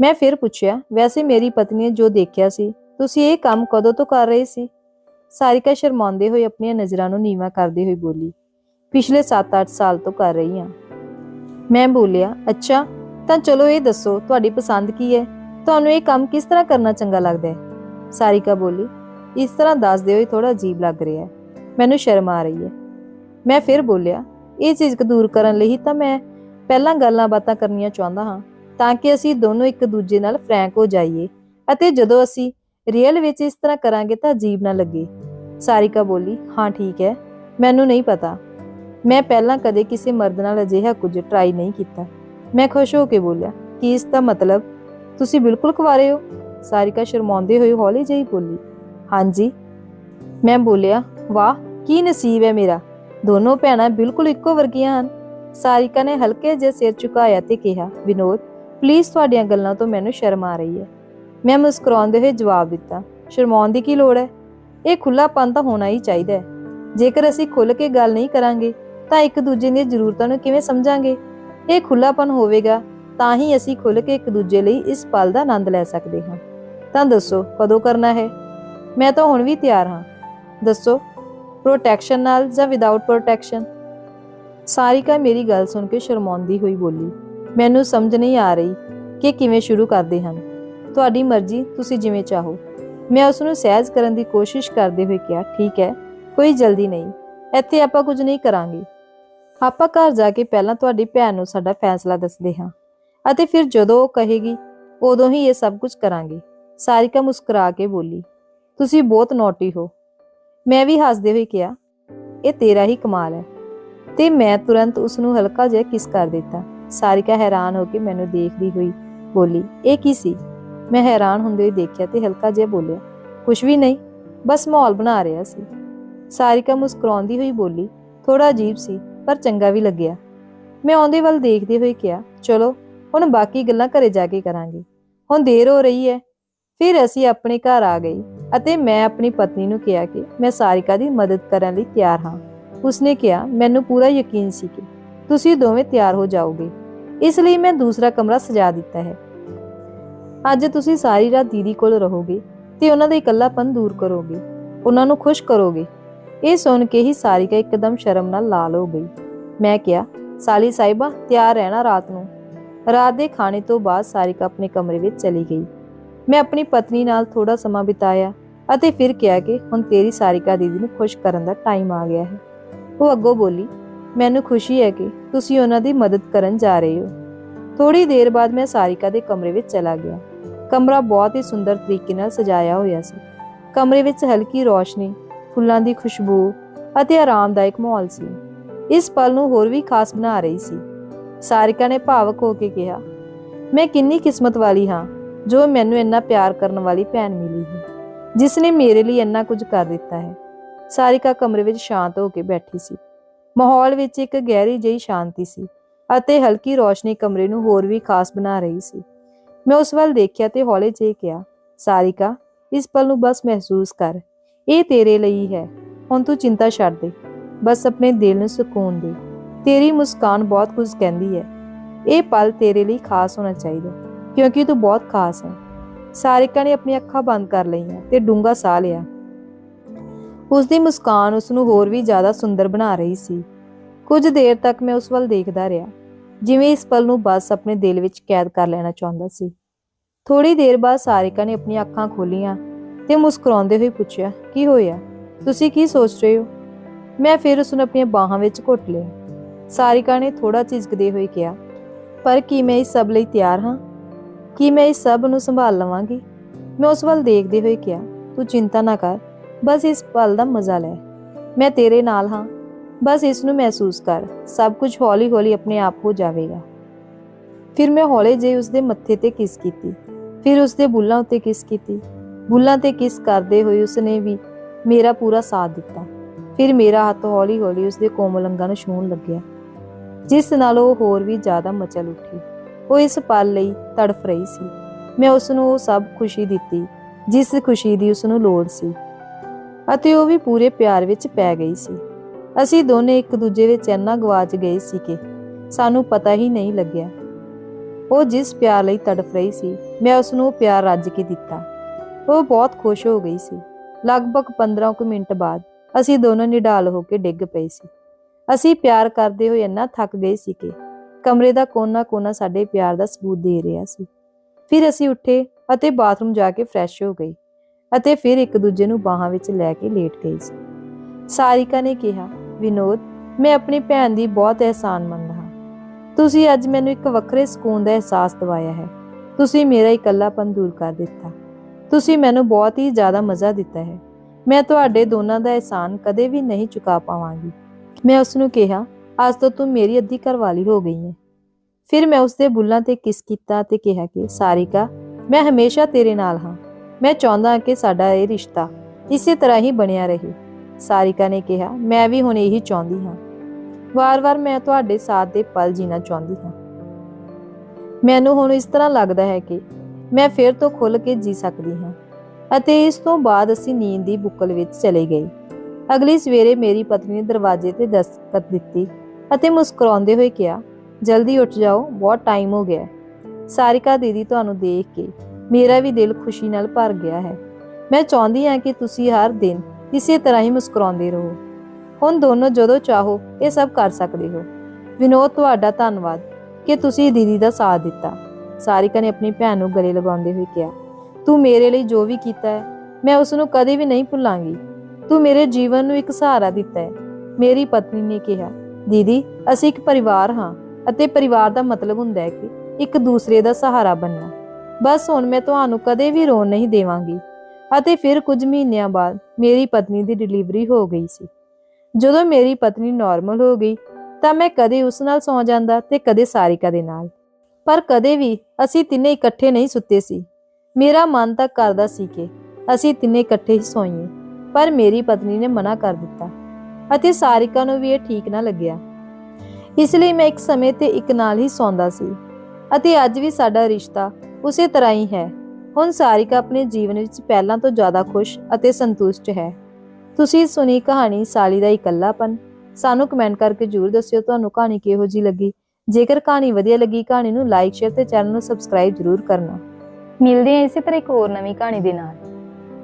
ਮੈਂ ਫਿਰ ਪੁੱਛਿਆ, ਵੈਸੇ ਮੇਰੀ ਪਤਨੀ ਨੇ ਜੋ ਦੇਖਿਆ ਸੀ, ਤੁਸੀਂ ਇਹ ਕੰਮ ਕਦੋਂ ਤੋਂ ਕਰ ਰਹੇ ਸੀ? ਸਾਰਿਕਾ ਸ਼ਰਮਾਉਂਦੇ ਹੋਏ ਆਪਣੀਆਂ ਨਜ਼ਰਾਂ ਨੂੰ ਨੀਵਾ ਕਰਦੇ ਹੋਏ ਬੋਲੀ, ਪਿਛਲੇ 7-8 ਸਾਲ ਤੋਂ ਕਰ ਰਹੀ ਹਾਂ। ਮੈਂ ਬੋਲਿਆ, ਅੱਛਾ ਤਾਂ ਚਲੋ ਇਹ ਦੱਸੋ, ਤੁਹਾਡੀ ਪਸੰਦ ਕੀ ਹੈ? ਤੁਹਾਨੂੰ ਇਹ ਕੰਮ ਕਿਸ ਤਰ੍ਹਾਂ ਕਰਨਾ ਚੰਗਾ ਲੱਗਦਾ ਹੈ? ਸਾਰਿਕਾ ਬੋਲੀ, ਇਸ ਤਰ੍ਹਾਂ ਦੱਸਦੇ ਹੋਏ ਥੋੜਾ ਅਜੀਬ ਲੱਗ ਰਿਹਾ ਹੈ। ਮੈਨੂੰ ਸ਼ਰਮ ਆ ਰਹੀ ਹੈ। ਮੈਂ ਫਿਰ ਬੋਲਿਆ, ਇਹ ਚੀਜ਼ ਦੂਰ ਕਰਨ ਲਈ ਤਾਂ ਮੈਂ ਪਹਿਲਾਂ ਗੱਲਾਂ ਬਾਤਾਂ ਕਰਨੀਆਂ ਚਾਹੁੰਦਾ ਹਾਂ, ਤਾਂ ਕਿ ਅਸੀਂ ਦੋਨੋਂ ਇੱਕ ਦੂਜੇ ਨਾਲ ਫਰੈਂਕ ਹੋ ਜਾਈਏ ਅਤੇ ਜਦੋਂ ਅਸੀਂ ਰੀਅਲ ਵਿੱਚ ਇਸ ਤਰ੍ਹਾਂ ਕਰਾਂਗੇ ਤਾਂ ਅਜੀਬ ਨਾ ਲੱਗੇ। ਸਾਰਿਕਾ ਬੋਲੀ, ਹਾਂ ਠੀਕ ਹੈ, ਮੈਨੂੰ ਨਹੀਂ ਪਤਾ। ਮੈਂ ਪਹਿਲਾਂ ਕਦੇ ਕਿਸੇ ਮਰਦ ਨਾਲ ਅਜਿਹਾ ਕੁਝ ਟਰਾਈ ਨਹੀਂ ਕੀਤਾ। ਮੈਂ ਖੁਸ਼ ਹੋ ਕੇ ਬੋਲਿਆ, ਕਿ ਇਸ ਦਾ ਮਤਲਬ? ਤੁਸੀਂ ਬਿਲਕੁਲ ਕੁਵਾਰੇ ਹੋ? ਸਾਰਿਕਾ ਸ਼ਰਮਾਉਂਦੇ ਹੋਏ ਹੌਲੀ ਜਿਹੀ ਬੋਲੀ, ਹਾਂਜੀ। ਮੈਂ ਬੋਲਿਆ, ਵਾਹ, ਕੀ ਨਸੀਬ ਹੈ ਮੇਰਾ। ਦੋਨੋਂ ਭੈਣਾਂ ਬਿਲਕੁਲ ਇੱਕੋ ਵਰਗੀਆਂ ਹਨ। ਸਾਰਿਕਾ ਨੇ ਹਲਕੇ ਜਿਹੇ ਸਿਰ ਝੁਕਾਇਆ ਤੇ ਕਿਹਾ, ਵਿਨੋਦ ਪਲੀਜ਼ ਤੁਹਾਡੀਆਂ ਗੱਲਾਂ ਤੋਂ ਮੈਨੂੰ ਸ਼ਰਮ ਆ ਰਹੀ ਹੈ। ਮੈਂ ਮੁਸਕਰਾਉਂਦੇ ਹੋਏ ਜਵਾਬ ਦਿੱਤਾ, ਸ਼ਰਮਾਉਣ ਦੀ ਕੀ ਲੋੜ ਹੈ? ਇਹ ਖੁੱਲਾਪਨ ਤਾਂ ਹੋਣਾ ਹੀ ਚਾਹੀਦਾ ਹੈ। ਜੇਕਰ ਅਸੀਂ ਖੁੱਲ ਕੇ ਗੱਲ ਨਹੀਂ ਕਰਾਂਗੇ, ਤਾਂ ਇੱਕ ਦੂਜੇ ਦੀਆਂ ਜ਼ਰੂਰਤਾਂ ਨੂੰ ਕਿਵੇਂ ਸਮਝਾਂਗੇ? ਇਹ ਖੁੱਲਾਪਨ ਹੋਵੇਗਾ, ਤਾਂ ਹੀ ਅਸੀਂ ਖੁੱਲ ਕੇ ਇੱਕ ਦੂਜੇ ਲਈ ਇਸ ਪਲ ਦਾ ਆਨੰਦ ਲੈ ਸਕਦੇ ਹਾਂ। ਤਾਂ ਦੱਸੋ, ਕਦੋਂ ਕਰਨਾ ਹੈ? ਮੈਂ ਤਾਂ ਹੁਣ ਵੀ ਤਿਆਰ ਹਾਂ। ਦੱਸੋ ਪ੍ਰੋਟੈਕਸ਼ਨ ਨਾਲ ਜਾਂ ਵਿਦਆਊਟ ਪ੍ਰੋਟੈਕਸ਼ਨ ਸਾਰਿਕਾ ਮੇਰੀ ਗੱਲ ਸੁਣ ਕੇ ਸ਼ਰਮਾਉਂਦੀ ਹੋਈ ਬੋਲੀ, ਮੈਨੂੰ ਸਮਝ ਨਹੀਂ ਆ ਰਹੀ ਕਿ ਕਿਵੇਂ ਸ਼ੁਰੂ ਕਰਦੇ ਹਨ। ਤੁਹਾਡੀ ਮਰਜ਼ੀ, ਤੁਸੀਂ ਜਿਵੇਂ ਚਾਹੋ। ਮੈਂ ਉਸ ਨੂੰ ਸਹਿਜ ਕਰਨ ਦੀ ਕੋਸ਼ਿਸ਼ ਕਰਦੇ ਹੋਏ ਕਿਹਾ, ਠੀਕ ਹੈ, ਕੋਈ ਜਲਦੀ ਨਹੀਂ, ਇੱਥੇ ਆਪਾਂ ਕੁਝ ਨਹੀਂ ਕਰਾਂਗੇ। ਆਪਾਂ ਘਰ ਜਾ ਕੇ ਪਹਿਲਾਂ ਤੁਹਾਡੀ ਭੈਣ ਨੂੰ ਸਾਡਾ ਫੈਸਲਾ ਦੱਸਦੇ ਹਾਂ। ਅਤੇ ਫਿਰ ਜਦੋਂ ਉਹ ਕਹੇਗੀ, ਉਦੋਂ ਹੀ ਇਹ ਸਭ ਕੁਝ ਕਰਾਂਗੇ। ਸਾਰਿਕਾ ਮੁਸਕਰਾ ਕੇ ਬੋਲੀ, ਤੁਸੀਂ ਬਹੁਤ ਨੋਟੀ ਹੋ। ਮੈਂ ਵੀ ਹੱਸਦੇ ਹੋਏ ਕਿਹਾ, ਇਹ ਤੇਰਾ ਹੀ ਕਮਾਲ ਹੈ। ਤੇ ਮੈਂ ਤੁਰੰਤ ਉਸ ਨੂੰ ਹਲਕਾ ਜਿਹਾ ਕਿਸ ਕਰ ਦਿੱਤਾ। ਸਾਰਿਕਾ ਹੈਰਾਨ ਹੋ ਕੇ ਮੈਨੂੰ ਦੇਖਦੀ ਹੋਈ ਬੋਲੀ, ਇਹ ਕੀ ਸੀ? ਮੈਂ ਹੈਰਾਨ ਹੁੰਦੇ ਹੋਏ ਦੇਖਿਆ ਤੇ ਹਲਕਾ ਜਿਹਾ ਬੋਲਿਆ ਕੁਝ ਵੀ ਨਹੀਂ, ਬਸ ਮਾਹੌਲ ਬਣਾ ਰਿਹਾ ਸੀ। ਸਾਰਿਕਾ ਮੁਸਕਰਾਉਂਦੀ ਹੋਈ ਬੋਲੀ ਥੋੜਾ ਅਜੀਬ ਸੀ। ਪਰ ਚੰਗਾ ਵੀ ਲੱਗਿਆ। ਮੈਂ ਆਉਂਦੇ ਵੱਲ ਦੇਖਦੇ ਹੋਏ ਕਿਹਾ, ਚਲੋ, ਹੁਣ ਬਾਕੀ ਗੱਲਾਂ ਘਰੇ ਜਾ ਕੇ ਕਰਾਂਗੇ। ਹੁਣ ਦੇਰ ਹੋ ਰਹੀ ਹੈ। ਫਿਰ ਅਸੀਂ ਆਪਣੇ ਘਰ ਆ ਗਏ ਅਤੇ ਮੈਂ ਆਪਣੀ ਪਤਨੀ ਨੂੰ ਕਿਹਾ ਕਿ ਮੈਂ ਸਾਰਿਕਾ ਦੀ ਮਦਦ ਕਰਨ ਲਈ ਤਿਆਰ ਹਾਂ। ਉਸਨੇ ਕਿਹਾ, ਮੈਨੂੰ ਪੂਰਾ ਯਕੀਨ ਸੀ ਕਿ ਤੁਸੀਂ ਦੋਵੇਂ ਤਿਆਰ ਹੋ ਜਾਓਗੇ। ਇਸ ਲਈ ਮੈਂ ਦੂਸਰਾ ਕਮਰਾ ਸਜਾ ਦਿੱਤਾ ਹੈ। ਅੱਜ ਤੁਸੀਂ ਸਾਰੀ ਰਾਤ ਦੀਦੀ ਕੋਲ ਰਹੋਗੇ ਤੇ ਉਹਨਾਂ ਦਾ ਇਕੱਲਾਪਨ ਦੂਰ ਕਰੋਗੇ। ਉਹਨਾਂ ਨੂੰ ਖੁਸ਼ ਕਰੋਗੇ। ਇਹ ਸੁਣ ਕੇ ਹੀ ਸਾਰਿਕਾ ਇੱਕਦਮ ਸ਼ਰਮ ਨਾਲ ਲਾਲ ਹੋ ਗਈ। ਮੈਂ ਕਿਹਾ, ਸਾਲੀ ਸਾਹਿਬਾ, ਤਿਆਰ ਰਹਿਣਾ ਰਾਤ ਨੂੰ। ਰਾਤ ਦੇ ਖਾਣੇ ਤੋਂ ਬਾਅਦ ਸਾਰਿਕਾ ਆਪਣੇ ਕਮਰੇ ਵਿੱਚ ਚਲੀ ਗਈ। ਮੈਂ ਆਪਣੀ ਪਤਨੀ ਨਾਲ ਥੋੜਾ ਸਮਾਂ ਬਿਤਾਇਆ ਅਤੇ ਫਿਰ ਕਿਹਾ ਕਿ ਹੁਣ ਤੇਰੀ ਸਾਰਿਕਾ ਦੀਦੀ ਨੂੰ ਖੁਸ਼ ਕਰਨ ਦਾ ਟਾਈਮ ਆ ਗਿਆ ਹੈ। ਉਹ ਅੱਗੋਂ ਬੋਲੀ, ਮੈਨੂੰ ਖੁਸ਼ੀ ਹੈ ਕਿ ਤੁਸੀਂ ਉਹਨਾਂ ਦੀ ਮਦਦ ਕਰਨ ਜਾ ਰਹੇ ਹੋ। ਥੋੜੀ ਦੇਰ ਬਾਅਦ ਮੈਂ ਸਾਰਿਕਾ ਦੇ ਕਮਰੇ ਵਿੱਚ ਚਲਾ ਗਿਆ। ਕਮਰਾ ਬਹੁਤ ਹੀ ਸੁੰਦਰ ਤਰੀਕੇ ਨਾਲ ਸਜਾਇਆ ਹੋਇਆ ਸੀ। ਕਮਰੇ ਵਿੱਚ ਹਲਕੀ ਰੋਸ਼ਨੀ ਫੁੱਲਾਂ ਦੀ ਖੁਸ਼ਬੂ ਅਤੇ ਆਰਾਮਦਾਇਕ ਮਾਹੌਲ ਸੀ। ਇਸ ਪਲ ਨੂੰ ਹੋਰ ਵੀ ਖਾਸ ਬਣਾ ਰਹੀ ਸੀ। ਸਾਰਿਕਾ ਨੇ ਭਾਵਕ ਹੋ ਕੇ ਕਿਹਾ, ਮੈਂ ਕਿੰਨੀ ਕਿਸਮਤ ਵਾਲੀ ਹਾਂ, ਜੋ ਮੈਨੂੰ ਇੰਨਾ ਪਿਆਰ ਕਰਨ ਵਾਲੀ ਭੈਣ ਮਿਲੀ ਹੈ, ਜਿਸ ਨੇ ਮੇਰੇ ਲਈ ਇੰਨਾ ਕੁਝ ਕਰ ਦਿੱਤਾ ਹੈ। ਸਾਰਿਕਾ ਕਮਰੇ ਵਿੱਚ ਸ਼ਾਂਤ ਹੋ ਕੇ ਬੈਠੀ ਸੀ। ਮਾਹੌਲ ਵਿੱਚ ਇੱਕ ਗਹਿਰੀ ਜਿਹੀ ਸ਼ਾਂਤੀ ਸੀ ਅਤੇ ਹਲਕੀ ਰੋਸ਼ਨੀ ਕਮਰੇ ਨੂੰ ਹੋਰ ਵੀ ਖਾਸ ਬਣਾ ਰਹੀ ਸੀ। ਮੈਂ ਉਸ ਵੱਲ ਦੇਖਿਆ ਤੇ ਹੌਲੇ ਜਿਹੇ ਕਿਹਾ, ਸਾਰਿਕਾ, ਇਸ ਪਲ ਨੂੰ ਬਸ ਮਹਿਸੂਸ ਕਰ। ਇਹ ਤੇਰੇ ਲਈ ਹੈ। ਹੁਣ ਤੂੰ ਚਿੰਤਾ ਛੱਡ ਦੇ। ਬਸ ਆਪਣੇ ਦਿਲ ਨੂੰ ਸਕੂਨ ਦੇ। ਤੇਰੀ ਮੁਸਕਾਨ ਬਹੁਤ ਕੁਝ ਕਹਿੰਦੀ ਹੈ। ਇਹ ਪਲ ਤੇਰੇ ਲਈ ਖਾਸ ਹੋਣਾ ਚਾਹੀਦਾ ਕਿਉਂਕਿ ਤੂੰ ਬਹੁਤ ਖਾਸ ਹੈ। ਸਾਰਿਕਾ ਨੇ ਆਪਣੀਆਂ ਅੱਖਾਂ ਬੰਦ ਕਰ ਲਈਆਂ ਤੇ ਡੂੰਘਾ ਸਾਹ ਲਿਆ। ਉਸ ਦੀ ਮੁਸਕਾਨ ਉਸ ਨੂੰ ਹੋਰ ਵੀ ਜ਼ਿਆਦਾ ਸੁੰਦਰ ਬਣਾ ਰਹੀ ਸੀ। ਕੁਝ ਦੇਰ ਤੱਕ ਮੈਂ ਉਸ ਵੱਲ ਦੇਖਦਾ ਰਿਹਾ, ਜਿਵੇਂ ਇਸ ਪਲ ਨੂੰ ਬਸ ਆਪਣੇ ਦਿਲ ਵਿੱਚ ਕੈਦ ਕਰ ਲੈਣਾ ਚਾਹੁੰਦਾ ਸੀ। ਥੋੜੀ ਦੇਰ ਬਾਅਦ ਸਾਰਿਕਾ ਨੇ ਆਪਣੀਆਂ ਅੱਖਾਂ ਖੋਲੀਆਂ ਤੇ ਮੁਸਕਰਾਉਂਦੇ ਹੋਏ ਪੁੱਛਿਆ, ਕੀ ਹੋਇਆ? ਤੁਸੀਂ ਕੀ ਸੋਚ ਰਹੇ ਹੋ? ਮੈਂ ਫਿਰ ਉਸ ਨੂੰ ਆਪਣੀਆਂ ਬਾਹਾਂ ਵਿੱਚ ਘੁੱਟ ਲਿਆ। ਸਾਰਿਕਾ ਨੇ ਥੋੜਾ ਝਿਜਕਦੇ ਹੋਏ ਕਿਹਾ, ਪਰ ਕੀ ਮੈਂ ਇਸ ਸਭ ਲਈ ਤਿਆਰ ਹਾਂ? ਕੀ ਮੈਂ ਇਸ ਸਭ ਨੂੰ ਸੰਭਾਲ ਲਵਾਂਗੀ? ਮੈਂ ਉਸ ਵੱਲ ਦੇਖਦੇ ਹੋਏ ਕਿਹਾ, ਤੂੰ ਚਿੰਤਾ ਨਾ ਕਰ, ਬਸ ਇਸ ਪਲ ਦਾ ਮਜ਼ਾ ਲੈ। ਮੈਂ ਤੇਰੇ ਨਾਲ ਹਾਂ। ਬਸ ਇਸ ਨੂੰ ਮਹਿਸੂਸ ਕਰ, ਸਭ ਕੁਝ ਹੌਲੀ-ਹੌਲੀ ਆਪਣੇ ਆਪ ਹੋ ਜਾਵੇਗਾ। ਫਿਰ ਮੈਂ ਹੌਲੇ ਜਿਹੇ ਉਸ ਦੇ ਮੱਥੇ ਤੇ ਕਿਸ ਕੀਤੀ, ਫਿਰ ਉਸ ਦੇ ਬੁੱਲਾਂ ਉੱਤੇ ਕਿਸ ਕੀਤੀ। ਬੁੱਲਾਂ ਤੇ ਕਿਸ ਕਰਦੇ ਹੋਏ ਉਸਨੇ ਵੀ ਮੇਰਾ ਪੂਰਾ ਸਾਥ ਦਿੱਤਾ। ਫਿਰ ਮੇਰਾ ਹੱਥ ਹੌਲੀ-ਹੌਲੀ ਉਸਦੇ ਕੋਮਲ ਅੰਗਾਂ ਨੂੰ ਛੂਹਣ ਲੱਗਿਆ। ਜਿਸ ਨਾਲ ਉਹ ਹੋਰ ਵੀ ਜ਼ਿਆਦਾ ਮਚਲ ਉੱਠੀ। ਉਹ ਇਸ ਪਲ ਲਈ ਤੜਫ ਰਹੀ ਸੀ। ਮੈਂ ਉਸ ਨੂੰ ਉਹ ਸਭ ਖੁਸ਼ੀ ਦਿੱਤੀ, ਜਿਸ ਖੁਸ਼ੀ ਦੀ ਉਸ ਨੂੰ ਲੋੜ ਸੀ। ਅਤੇ ਉਹ ਵੀ ਪੂਰੇ ਪਿਆਰ ਵਿੱਚ ਪੈ ਗਈ ਸੀ। ਅਸੀਂ ਦੋਨੇ ਇੱਕ ਦੂਜੇ ਵਿੱਚ ਇੰਨਾ ਗਵਾਚ ਗਏ ਸੀ ਕਿ ਸਾਨੂੰ ਪਤਾ ਹੀ ਨਹੀਂ ਲੱਗਿਆ। ਉਹ ਜਿਸ ਪਿਆਰ ਲਈ ਤੜਫ ਰਹੀ ਸੀ, ਮੈਂ ਉਸ ਨੂੰ ਉਹ ਪਿਆਰ ਰੱਜ ਕੇ ਦਿੱਤਾ। ਉਹ ਬਹੁਤ ਖੁਸ਼ ਹੋ ਗਈ ਸੀ। ਲਗਭਗ 15 ਕੁ ਮਿੰਟ ਬਾਅਦ ਅਸੀਂ ਦੋਨੋਂ ਨਿਡਾਲ ਹੋ ਕੇ ਡਿੱਗ ਪਏ ਸੀ। ਅਸੀਂ ਪਿਆਰ ਕਰਦੇ ਹੋਏ ਇੰਨਾ ਥੱਕ ਗਏ ਸੀ ਕਿ ਕਮਰੇ ਦਾ ਕੋਨਾ-ਕੋਨਾ ਸਾਡੇ ਪਿਆਰ ਦਾ ਸਬੂਤ ਦੇ ਰਿਹਾ ਸੀ। ਫਿਰ ਅਸੀਂ ਉੱਠੇ ਅਤੇ ਬਾਥਰੂਮ ਜਾ ਕੇ ਫਰੈਸ਼ ਹੋ ਗਏ ਅਤੇ ਫਿਰ ਇੱਕ ਦੂਜੇ ਨੂੰ ਬਾਹਾਂ ਵਿੱਚ ਲੈ ਕੇ ਲੇਟ ਗਏ ਸੀ। ਸਾਰਿਕਾ ਨੇ ਕਿਹਾ, ਵਿਨੋਦ, ਮੈਂ ਆਪਣੀ ਭੈਣ ਦੀ ਬਹੁਤ ਅਹਿਸਾਨਮੰਦ ਹਾਂ। ਤੁਸੀਂ ਅੱਜ ਮੈਨੂੰ ਇੱਕ ਵੱਖਰੇ ਸਕੂਨ ਦਾ ਅਹਿਸਾਸ ਦਿਵਾਇਆ ਹੈ। ਤੁਸੀਂ ਮੇਰਾ ਇਕੱਲਾਪਨ ਦੂਰ ਕਰ ਦਿੱਤਾ। ਤੁਸੀਂ ਮੈਨੂੰ ਬਹੁਤ ਹੀ ਜ਼ਿਆਦਾ ਮਜ਼ਾ ਦਿੱਤਾ ਹੈ। ਮੈਂ ਤੁਹਾਡੇ ਦੋਨਾਂ ਦਾ ਅਹਿਸਾਨ ਕਦੇ ਵੀ ਨਹੀਂ ਚੁਕਾ ਪਾਵਾਂਗੀ। ਮੈਂ ਉਸ ਨੂੰ ਕਿਹਾ, ਅੱਜ ਤੋਂ ਤੂੰ ਮੇਰੀ ਅੱਧੀ ਘਰਵਾਲੀ ਹੋ ਗਈ ਹੈ ਫਿਰ ਮੈਂ ਉਸ ਦੇ ਬੁੱਲਾਂ ਤੇ ਕਿਸ ਕੀਤਾ ਤੇ ਕਿਹਾ ਕਿ, ਸਾਰਿਕਾ, ਮੈਂ ਹਮੇਸ਼ਾ ਤੇਰੇ ਨਾਲ ਹਾਂ। ਮੈਂ ਚਾਹੁੰਦਾ ਹਾਂ ਕਿ ਸਾਡਾ ਇਹ ਰਿਸ਼ਤਾ ਇਸੇ ਤਰ੍ਹਾਂ ਹੀ ਬਣਿਆ ਰਹੇ। ਸਾਰਿਕਾ ਨੇ ਕਿਹਾ, ਮੈਂ ਵੀ ਹੁਣ ਇਹੀ ਚਾਹੁੰਦੀ ਹਾਂ। ਵਾਰ-ਵਾਰ ਮੈਂ ਤੁਹਾਡੇ ਸਾਥ ਦੇ ਪਲ ਜੀਣਾ ਚਾਹੁੰਦੀ ਹਾਂ। ਮੈਨੂੰ ਹੁਣ ਇਸ ਤਰ੍ਹਾਂ ਲੱਗਦਾ ਹੈ ਕਿ ਮੈਂ ਫਿਰ ਤੋਂ ਖੁੱਲ ਕੇ ਜੀ ਸਕਦੀ ਹਾਂ। ਅਤੇ ਇਸ ਤੋਂ ਬਾਅਦ ਅਸੀਂ ਨੀਂਦ ਦੀ ਬੁੱਕਲ ਵਿੱਚ ਚਲੇ ਗਏ। ਅਗਲੀ ਸਵੇਰੇ ਮੇਰੀ ਪਤਨੀ ਨੇ ਦਰਵਾਜ਼ੇ ਤੇ ਦਸਤਖਤ ਦਿੱਤੀ ਅਤੇ ਮੁਸਕਰਾਉਂਦੇ ਹੋਏ ਕਿਹਾ, ਜਲਦੀ ਉੱਠ ਜਾਓ, ਬਹੁਤ ਟਾਈਮ ਹੋ ਗਿਆ। ਸਾਰਿਕਾ ਦੀਦੀ ਤੁਹਾਨੂੰ ਦੇਖ ਕੇ ਮੇਰਾ ਵੀ ਦਿਲ ਖੁਸ਼ੀ ਨਾਲ ਭਰ ਗਿਆ ਹੈ। ਮੈਂ ਚਾਹੁੰਦੀ ਹਾਂ ਕਿ ਤੁਸੀਂ ਹਰ ਦਿਨ ਇਸੇ ਤਰ੍ਹਾਂ ਹੀ ਮੁਸਕਰਾਉਂਦੇ ਰਹੋ। ਹੁਣ ਦੋਨੋਂ ਜਦੋਂ ਚਾਹੋ, ਇਹ ਸਭ ਕਰ ਸਕਦੇ ਹੋ। ਵਿਨੋਦ, ਤੁਹਾਡਾ ਧੰਨਵਾਦ ਕਿ ਤੁਸੀਂ ਦੀਦੀ ਦਾ ਸਾਥ ਦਿੱਤਾ। ਸਾਰਿਕਾ ਨੇ ਆਪਣੀ ਭੈਣ ਨੂੰ ਗਲੇ ਲਗਾਉਂਦੇ ਹੋਏ ਕਿਹਾ, ਤੂੰ ਮੇਰੇ ਲਈ ਜੋ ਵੀ ਕੀਤਾ ਹੈ, ਮੈਂ ਉਸ ਨੂੰ ਕਦੇ ਵੀ ਨਹੀਂ ਭੁੱਲਾਂਗੀ। ਤੂੰ ਮੇਰੇ ਜੀਵਨ ਨੂੰ ਇੱਕ ਸਹਾਰਾ ਦਿੱਤਾ ਹੈ। ਮੇਰੀ ਪਤਨੀ ਨੇ ਕਿਹਾ, ਦੀਦੀ, ਅਸੀਂ ਇੱਕ ਪਰਿਵਾਰ ਹਾਂ ਅਤੇ ਪਰਿਵਾਰ ਦਾ ਮਤਲਬ ਹੁੰਦਾ ਹੈ ਕਿ ਇੱਕ ਦੂਸਰੇ ਦਾ ਸਹਾਰਾ ਬਣਨਾ। ਬਸ ਹੁਣ ਮੈਂ ਤੁਹਾਨੂੰ ਕਦੇ ਵੀ ਰੋਣ ਨਹੀਂ ਦੇਵਾਂਗੀ। ਅਤੇ ਫਿਰ ਕੁਝ ਮਹੀਨਿਆਂ ਬਾਅਦ ਮੇਰੀ ਪਤਨੀ ਦੀ ਡਿਲੀਵਰੀ ਹੋ ਗਈ ਸੀ। ਜਦੋਂ ਮੇਰੀ ਪਤਨੀ ਨਾਰਮਲ ਹੋ ਗਈ, ਤਾਂ ਮੈਂ ਕਦੇ ਉਸ ਨਾਲ ਸੌ ਜਾਂਦਾ ਤੇ ਕਦੇ ਸਾਰਿਕਾ ਦੇ ਨਾਲ। ਪਰ ਕਦੇ ਵੀ ਅਸੀਂ ਤਿੰਨੇ ਇਕੱਠੇ ਨਹੀਂ ਸੁੱਤੇ ਸੀ। ਮੇਰਾ ਮਨ ਤਾਂ ਕਰਦਾ ਸੀ ਕਿ ਅਸੀਂ ਤਿੰਨੇ ਇਕੱਠੇ ਹੀ ਸੋਈਏ, ਪਰ ਮੇਰੀ ਪਤਨੀ ਨੇ ਮਨਾ ਕਰ ਦਿੱਤਾ ਅਤੇ ਸਾਰਿਕਾ ਨੂੰ ਵੀ ਇਹ ਠੀਕ ਨਾ ਲੱਗਿਆ। ਇਸ ਲਈ ਮੈਂ ਇੱਕ ਸਮੇਂ ਤੇ ਇੱਕ ਨਾਲ ਹੀ ਸੌਂਦਾ ਸੀ ਅਤੇ ਅੱਜ ਵੀ ਸਾਡਾ ਰਿਸ਼ਤਾ ਉਸੇ ਤਰ੍ਹਾਂ ਹੀ ਹੈ। ਹੁਣ ਸਾਰਿਕਾ ਆਪਣੇ ਜੀਵਨ ਵਿੱਚ ਪਹਿਲਾਂ ਤੋਂ ਜ਼ਿਆਦਾ ਖੁਸ਼ ਅਤੇ ਸੰਤੁਸ਼ਟ ਹੈ। ਤੁਸੀਂ ਸੁਣੀ ਕਹਾਣੀ ਸਾਲੀ ਦਾ ਇਕੱਲਾਪਨ। ਸਾਨੂੰ ਕਮੈਂਟ ਕਰਕੇ ਜਰੂਰ ਦੱਸਿਓ ਤੁਹਾਨੂੰ ਕਹਾਣੀ ਕਿਹੋ ਜੀ ਲੱਗੀ। ਜੇਕਰ ਕਹਾਣੀ ਵਧੀਆ ਲੱਗੀ, ਕਹਾਣੀ ਨੂੰ ਲਾਈਕ ਸ਼ੇਅਰ ਤੇ ਚੈਨਲ ਨੂੰ ਸਬਸਕ੍ਰਾਈਬ ਜਰੂਰ ਕਰਨਾ। ਮਿਲਦੇ ਹਾਂ ਇਸੇ ਤਰ੍ਹਾਂ ਇੱਕ ਹੋਰ ਨਵੀਂ ਕਹਾਣੀ ਦੇ ਨਾਲ।